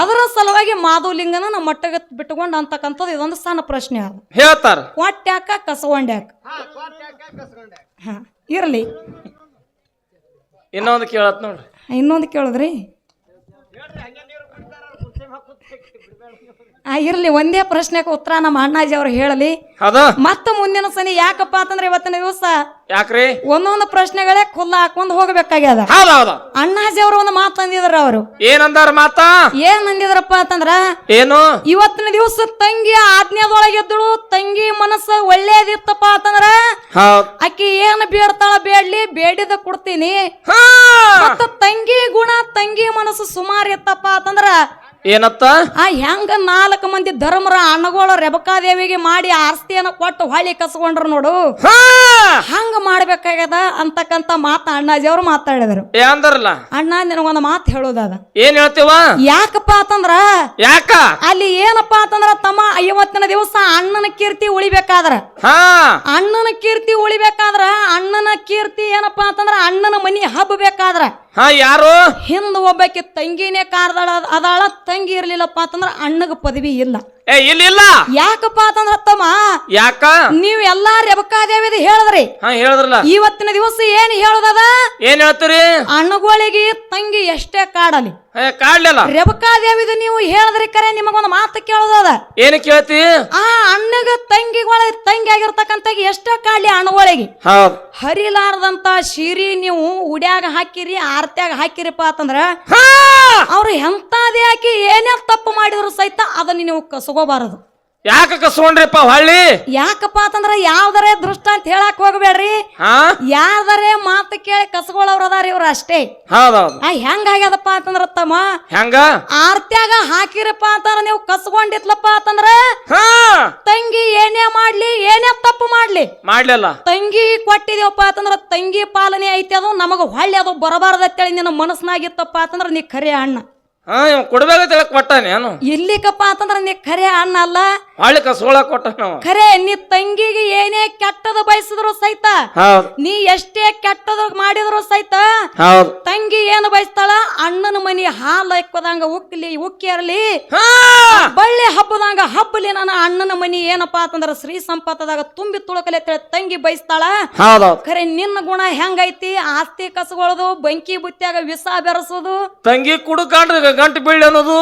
ಎದರ ಸಲುವಾಗಿ ಮಾಧುಲಿಂಗನ ನಮ್ಮ ಮಟ್ಟಕ್ಕೆ ಬಿಟ್ಕೊಂಡ್ ಅಂತಕ್ಕಂಥದ್ದು ಇದೊಂದು ಸಣ್ಣ ಪ್ರಶ್ನೆ ಅದು. ಹೇಳ್ತಾರ. ಕೊಟ್ಟ್ಯಾಕ ಕಸಗೊಂಡ್ಯಾಕ? ಇರ್ಲಿ. ಇನ್ನೊಂದು ಕೇಳತ್ ನೋಡ್ರಿ. ಇನ್ನೊಂದು ಕೇಳಿದ್ರಿ? ಆ ಇರ್ಲಿ ಒಂದೇ ಪ್ರಶ್ನೆಗೆ ಉತ್ತರ ನಮ್ಮ ಅಣ್ಣಾಜಿ ಅವ್ರು ಹೇಳಲಿ. ಹೌದು. ಮತ್ತೆ ಮುಂದಿನ ಸನಿ ಯಾಕಪ್ಪ ಅಂತಂದ್ರೆ ಇವತ್ತಿನ ದಿವಸ ಯಾಕ್ರಿ? ಒಂದೊಂದು ಪ್ರಶ್ನೆಗಳೇ ಕುಲ್ಲ ಹಾಕೊಂಡ್ ಹೋಗ್ಬೇಕಾಗ್ಯದ. ಹೌದ್ ಹೌದು. ಅಣ್ಣಾಜಿ ಅವರು ಒಂದು ಮಾತು ಅಂದಿದ್ರ ಅವರು. ಏನಂದಾರ ಮಾತ? ಏನ್ ಅಂದಿದ್ರಪ್ಪ ಅಂತಂದ್ರ ಏನು? ಇವತ್ತಿನ ದಿವಸ ತಂಗಿ ಆಜ್ಞಾದೊಳಗಿದ್ದಳು ತಂಗಿ ಮನಸ್ಸು ಒಳ್ಳೇದಿತ್ತಪ್ಪ ಅಂತಂದ್ರ ಹೌದ್ ಆಕಿ ಏನ್ ಬೇಡ್ತಾಳ ಬೇಡ್ಲಿ ಬೇಡಿದ ಕೊಡ್ತೀನಿ. ಹಾ. ಮತ್ತ ತಂಗಿ ಗುಣ ತಂಗಿ ಮನಸ್ಸು ಸುಮಾರು ಇತ್ತಪ್ಪ ಅಂತಂದ್ರ ಏನತ್ತ? ಆ ಹೆಂಗ ನಾಲ್ಕು ಮಂದಿ ಧರ್ಮರ ಅಣ್ಣಗಳು ರೆಬಕಾದೇವಿಗೆ ಮಾಡಿ ಆಸ್ತಿಯನ್ನ ಕೊಟ್ಟು ಹೊಳಿ ಕಸ್ಕೊಂಡ್ರು ನೋಡು. ಹಂಗ ಮಾಡ್ಬೇಕಾಗ್ಯದ ಅಂತಕ್ಕಂತ ಮಾತ ಅಣ್ಣಾಜಿ ಅವ್ರು ಮಾತಾಡಿದ್ರು. ಏನಂದ್ರಲ್ಲ ಅಣ್ಣ ನಿನಗೊಂದು ಮಾತು ಹೇಳೋದದ ಏನ್ ಹೇಳ್ತೀವ? ಯಾಕಪ್ಪ ಅಂತಂದ್ರ? ಯಾಕ? ಅಲ್ಲಿ ಏನಪ್ಪ ಅಂತಂದ್ರ ತಮ್ಮ ಐವತ್ತಿನ ದಿವಸ ಅಣ್ಣನ ಕೀರ್ತಿ ಉಳಿಬೇಕಾದ್ರ. ಅಣ್ಣನ ಕೀರ್ತಿ ಉಳಿಬೇಕಾದ್ರ ಅಣ್ಣನ ಕೀರ್ತಿ ಏನಪ್ಪಾ ಅಂತಂದ್ರ ಅಣ್ಣನ ಮನಿ ಹಬ್ಬ ಬೇಕಾದ್ರ ಯಾರು? ಹಿಂದ ಒಬ್ಬಾಕಿ ತಂಗಿನೇ ಕಾರ್ದಾಳ ಅದಾಳ ತಂಗಿ ಇರ್ಲಿಲ್ಲಪ್ಪ ಅಂತಂದ್ರ ಅಣ್ಣಗ ಪದವಿ ಇಲ್ಲ. ಏ ಇಲ್ಲ ಇಲ್ಲ ಯಾಕಪ್ಪ ಅಂತಂದ್ರ ತಮ್ಮ? ಯಾಕ? ನೀವ್ ಎಲ್ಲಾ ರೆಬಕಾದೇವಿದ ಹೇಳಿದ್ರಿ. ಹಾ ಹೇಳಿದ್ರಲ್ಲ. ಇವತ್ತಿನ ದಿವಸ ಏನ್ ಹೇಳೋದದ? ಏನ್ ಹೇಳ್ತೀರಿ? ಅಣ್ಣಗಳಿಗೆ ತಂಗಿ ಎಷ್ಟೇ ಕಾಡಲಿ. ಕಾಡ್ಲಿಲ್ಲ? ಇದು ನೀವು ಹೇಳಿದ್ರಿ ಕರೆ ನಿಮಗೊಂದು ಮಾತು ಕೇಳೋದದ ಏನು ಕೇಳ್ತಿ? ಆ ಅಣ್ಣಗ ತಂಗಿಗಳ ತಂಗಿ ಆಗಿರ್ತಕ್ಕಂಥ ಎಷ್ಟೇ ಕಾಡ್ಲಿ ಅಣ್ಣಗಳಿಗೆ. ಹರಿಲಾರದಂತ ಹರಿಲಾರ್ದಂತ ಸೀರಿ ನೀವು ಉಡ್ಯಾಗ ಹಾಕಿರಿ ಆರ್ತ್ಯಾಗ ಹಾಕಿರಿಪ್ಪ ಅಂತಂದ್ರ ಅವ್ರು ಎಂತಾದೇ ಹಾಕಿ ಏನೇ ತಪ್ಪು ಮಾಡಿದ್ರು ಸಹಿತ ಅದನ್ನ ನೀವು ಕಸ್ಕೋಬಾರದು ಯಾಕ ಕಸ್ಕೊಂಡ್ರಿಪ್ಪ ಹೊಳ್ಳಿ? ಯಾಕಪ್ಪ ಅಂತಂದ್ರ ಯಾವ್ದಾರೆ ದೃಷ್ಟ ಅಂತ ಹೇಳಕ್ ಹೋಗ್ಬೇಡ್ರಿ. ಹಾ? ಯಾವ್ದಾರೇ ಮಾತು ಕೇಳಿ ಕಸ್ಕೊಳ್ಳೋರು ಅದಾರ ಇವ್ರು ಅಷ್ಟೇ. ಹೌದೌದು. ಆ ಹೆಂಗಾಗ್ಯದಪ್ಪ ಅಂತಂದ್ರ ತಮ್ಮ? ಹೆಂಗ? ಆರ್ತ್ಯಾಗ ಹಾಕಿರಪ್ಪ ಅಂತಂದ್ರ ನೀವು ಕಸ್ಕೊಂಡಿತ್ಲಪ್ಪ ಅಂತಂದ್ರ ಹಾ? ತಂಗಿ ಏನೇ ಮಾಡ್ಲಿ ಏನೇ ತಪ್ಪು ಮಾಡ್ಲಿ. ಮಾಡ್ಲಿಲ್ಲ. ತಂಗಿ ಕೊಟ್ಟಿದೇವಪ್ಪ ಅಂತಂದ್ರ ತಂಗಿ ಪಾಲನೆ ಐತಿ ಅದು ನಮಗ ಹೊಳ್ಳಿ ಅದು ಬರಬಾರ್ದತ್ತೇಳಿ ನಿನ್ನ ಮನಸ್ನಾಗಿತ್ತಪ್ಪ ಅಂತಂದ್ರ ನೀ ಖರೆ ಅಣ್ಣ. ಹಾ ಇವ್ ಕೊಡ್ಬೇಕಂತ ಹೇಳಕ್ ಇಲ್ಲಿಕಪ್ಪ ಅಂತಂದ್ರ ನೀ ಖರೆ ಅಣ್ಣ ಅಲ್ಲ. ಹೊಳ್ಳಿ ಸೋಳ ಕೊಟ್ಟ ನಾವು. ಖರೆ ನೀ ತಂಗಿಗೆ ಏನೇ ಕೆಟ್ಟದ ಬಯಸಿದ್ರು ಸಹಿತ ಹೌದ್. ನೀ ಎಷ್ಟೇ ಕೆಟ್ಟದ ಮಾಡಿದ್ರು ಸಹಿತ ಹೌದ್. ತಂಗಿ ಏನು ಬಯಸ್ತಾಳ? ಅಣ್ಣನ ಮನಿ ಹಾಲು ಎಕ್ಕದಂಗ ಉಕ್ಕಲಿ ಉಕ್ಕಿರಲಿ ಹಾ! ಬಳ್ಳಿ ಹಬ್ಬದಂಗ ಹಬ್ಬಲಿ ನನ್ನ ಅಣ್ಣನ ಮನಿ ಏನಪ್ಪಾ ಅಂತಂದ್ರ ಶ್ರೀ ಸಂಪತ್ತದಾಗ ತುಂಬಿ ತುಳಕಲೆ ತಂಗಿ ಬಯಸ್ತಾಳ. ಖರೆ ನಿನ್ನ ಗುಣ ಹೆಂಗೈತಿ? ಆಸ್ತಿ ಕಸಗೊಳದು ಬಂಕಿ ಬುತ್ತಿಯಾಗ ವಿಸ ಬೆರೆಸೋದು. ತಂಗಿ ಕುಡು ಗಂಟು ಬೀಳಿ ಅನ್ನೋದು.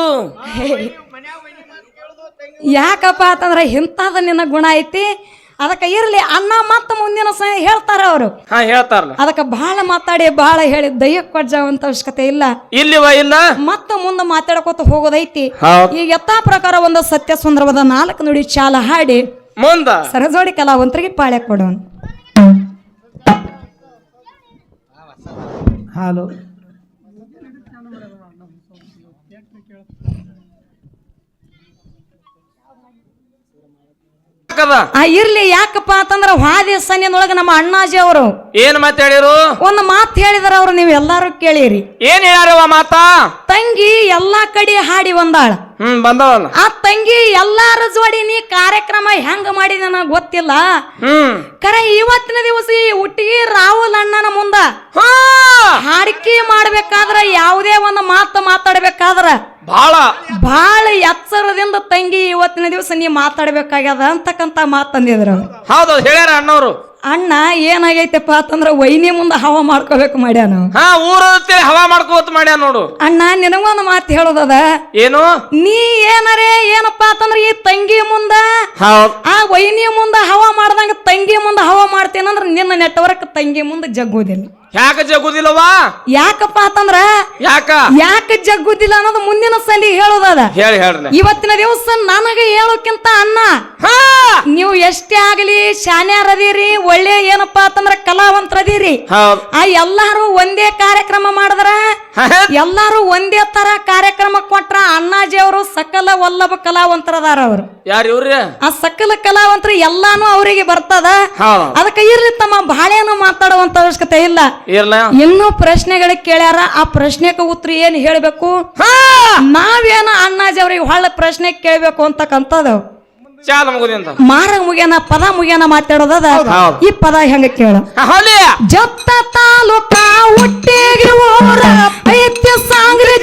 ಯಾಕಪ್ಪ ಅಂತಂದ್ರೆ ಇಂಥದ್ದು ನಿನ್ನ ಗುಣ ಐತಿ. ಅದಕ್ಕೆ ಇರಲಿ ಅನ್ನ ಮತ್ತ ಮುಂದಿನ ಸ ಹೇಳ್ತಾರ ಅವರು. ಹಾ ಹೇಳ್ತಾರಲ್ಲ. ಅದಕ್ಕೆ ಬಹಳ ಮಾತಾಡಿ ಬಹಳ ಹೇಳಿ ದಯಕ್ಕೆ ಕೊಡ್ಜಾವಂತ ಅವಶ್ಯಕತೆ ಇಲ್ಲ. ಇಲ್ಲಿವ ಇಲ್ಲ? ಮತ್ತ ಮುಂದೆ ಮಾತಾಡ್ಕೊತ ಹೋಗೋದೈತಿ. ಹೌದ್ ಈಗ ಯಥಾ ಪ್ರಕಾರ ಒಂದು ಸತ್ಯ ಸುಂದರವಾದ ನಾಲ್ಕು ನುಡಿ ಚಾಲ ಹಾಡಿ. ಮುಂದ? ಸರಜೋಡಿ ಕಲಾವಂತರಿಗೆ ಪಾಳೆ ಕೊಡೋಣ. ಹಾಲು ಆ ಇರ್ಲಿ ಯಾಕಪ್ಪ ಅಂತಂದ್ರ ಹಾದಿ ಸನ್ನಿನೊಳಗ ನಮ್ಮ ಅಣ್ಣಾಜಿ ಅವರು. ಏನ್ ಮಾತಾಡಿರು ಒಂದು ಮಾತು ಹೇಳಿದಾರ ಅವ್ರು ನೀವು ಎಲ್ಲಾರು ಕೇಳಿರಿ. ಏನ್ ಹೇಳ್ಯಾರವ ಮಾತಾ? ತಂಗಿ ಎಲ್ಲಾ ಕಡೆ ಹಾಡಿ ಬಂದಾಳ. ಹ್ಮ್ ಬಂದವಲ್ಲ ಆ ತಂಗಿ ಎಲ್ಲಾರ ಜೋಡಿ ನೀ ಕಾರ್ಯಕ್ರಮ ಹೆಂಗ ಮಾಡಿದ ನನಗೆ ಗೊತ್ತಿಲ್ಲ. ಹ್ಮ್. ಕರೆ ಇವತ್ತಿನ ದಿವಸ ಈ ಹುಟ್ಟಿಗೆ ರಾಹುಲ್ ಅಣ್ಣನ ಮುಂದ ಹಾ! ಹಾಡಿಕೆ ಮಾಡ್ಬೇಕಾದ್ರ ಯಾವುದೇ ಒಂದು ಮಾತು ಮಾತಾಡ್ಬೇಕಾದ್ರ ಬಾಳ. ಬಹಳ ಎಚ್ಚರದಿಂದ ತಂಗಿ ಇವತ್ತಿನ ದಿವಸ ನೀ ಮಾತಾಡ್ಬೇಕಾಗ್ಯದ ಅಂತಕ್ಕಂತ ಮಾತಂದಿದ್ರು ಹೌದು ಹೇಳ್ಯಾರ ಅಣ್ಣವ್ರು. ಅಣ್ಣ ಏನಾಗೈತೆಪ್ಪ ಅಂತಂದ್ರ ವೈನಿ ಮುಂದೆ ಹವ ಮಾಡ್ಕೋಬೇಕು ಮಾಡ್ಯಾನು. ಹಾ ಊರತ್ತೆ ಹವಾ ಮಾಡ್ಕೋತ ಮಾಡ್ಯಾನ ನೋಡು. ಅಣ್ಣ ನಿನಗೊಂದು ಮಾತು ಹೇಳೋದದ? ಏನು? ನೀ ಏನರೇ ಏನಪ್ಪಾ ಅಂತಂದ್ರ ಈ ತಂಗಿ ಮುಂದ ಆ ವೈನಿ ಮುಂದ ಹವಾ ಮಾಡ್ದಂಗ ತಂಗಿ ಮುಂದ ಹವಾ ಮಾಡ್ತೇನಂದ್ರ ನಿನ್ನ ನೆಟ್ವರ್ಕ್ ತಂಗಿ ಮುಂದೆ ಜಗ್ಗುದಿಲ್ಲ. ಯಾಕ ಜಗುದಿಲ್ಲವಾ ಯಾಕಪ್ಪ ಅಂತಂದ್ರ ಯಾಕ? ಯಾಕ ಜಗ್ಗುದಿಲ್ಲ ಅನ್ನೋದು ಮುಂದಿನ ಸಂದಿ ಹೇಳೋದದ? ಹೇಳಿ ಹೇಳ್ರಿ. ಇವತ್ತಿನ ದಿವಸ ನನಗೆ ಹೇಳೋಕ್ಕಿಂತ ಅನ್ನ. ಹಾ! ನೀವು ಎಷ್ಟೇ ಆಗಲಿ ಶಾನ್ಯಾರದೀರಿ ಒಳ್ಳೆ ಏನಪ್ಪಾ ಅಂತಂದ್ರ ಕಲಾವಂತರದೀರಿ. ಅದೀರಿ ಆ ಎಲ್ಲಾರು ಒಂದೇ ಕಾರ್ಯಕ್ರಮ ಮಾಡಿದ್ರ ಎಲ್ಲಾರು ಒಂದೇ ತರ ಕಾರ್ಯಕ್ರಮ ಕೊಟ್ರ ಅಣ್ಣಾಜಿ ಅವರು ಸಕಲ ವಲ್ಲಭ ಕಲಾವಂತರದಾರ ಅವರು. ಯಾರು ಇವ್ರಿ? ಆ ಸಕಲ ಕಲಾವಂತರ ಎಲ್ಲಾನು ಅವರಿಗೆ ಬರ್ತದ. ಅದಕ್ಕೆ ಇರ್ಲಿ ತಮ್ಮ ಬಾಳೆನು ಮಾತಾಡುವಂತ ಅವಶ್ಯಕತೆ ಇಲ್ಲ. ಇನ್ನೂ ಪ್ರಶ್ನೆಗಳಿಗೆ ಕೇಳ್ಯಾರ ಆ ಪ್ರಶ್ನೆಗೆ ಉತ್ತರ ಏನ್ ಹೇಳ್ಬೇಕು? ಹಾ! ಏನ ಅಣ್ಣಾಜಿ ಅವ್ರಿಗೆ ಹೊಳ್ಳ ಪ್ರಶ್ನೆ ಕೇಳಬೇಕು ಅಂತಕ್ಕಂಥದ್ದು. ಚಾಲ ಮಾರ ಮುಗಿಯನ ಪದ ಮುಗಿಯನ ಮಾತಾಡೋದದ ಈ ಪದ ಹೆಂಗ ಕೇಳ. ಜಪ್ತ ತಾಲೂಕ ಹುಟ್ಟಿಗೆ ಊರ ಐತ್ಯ ಸಾಂಗ್ರಿ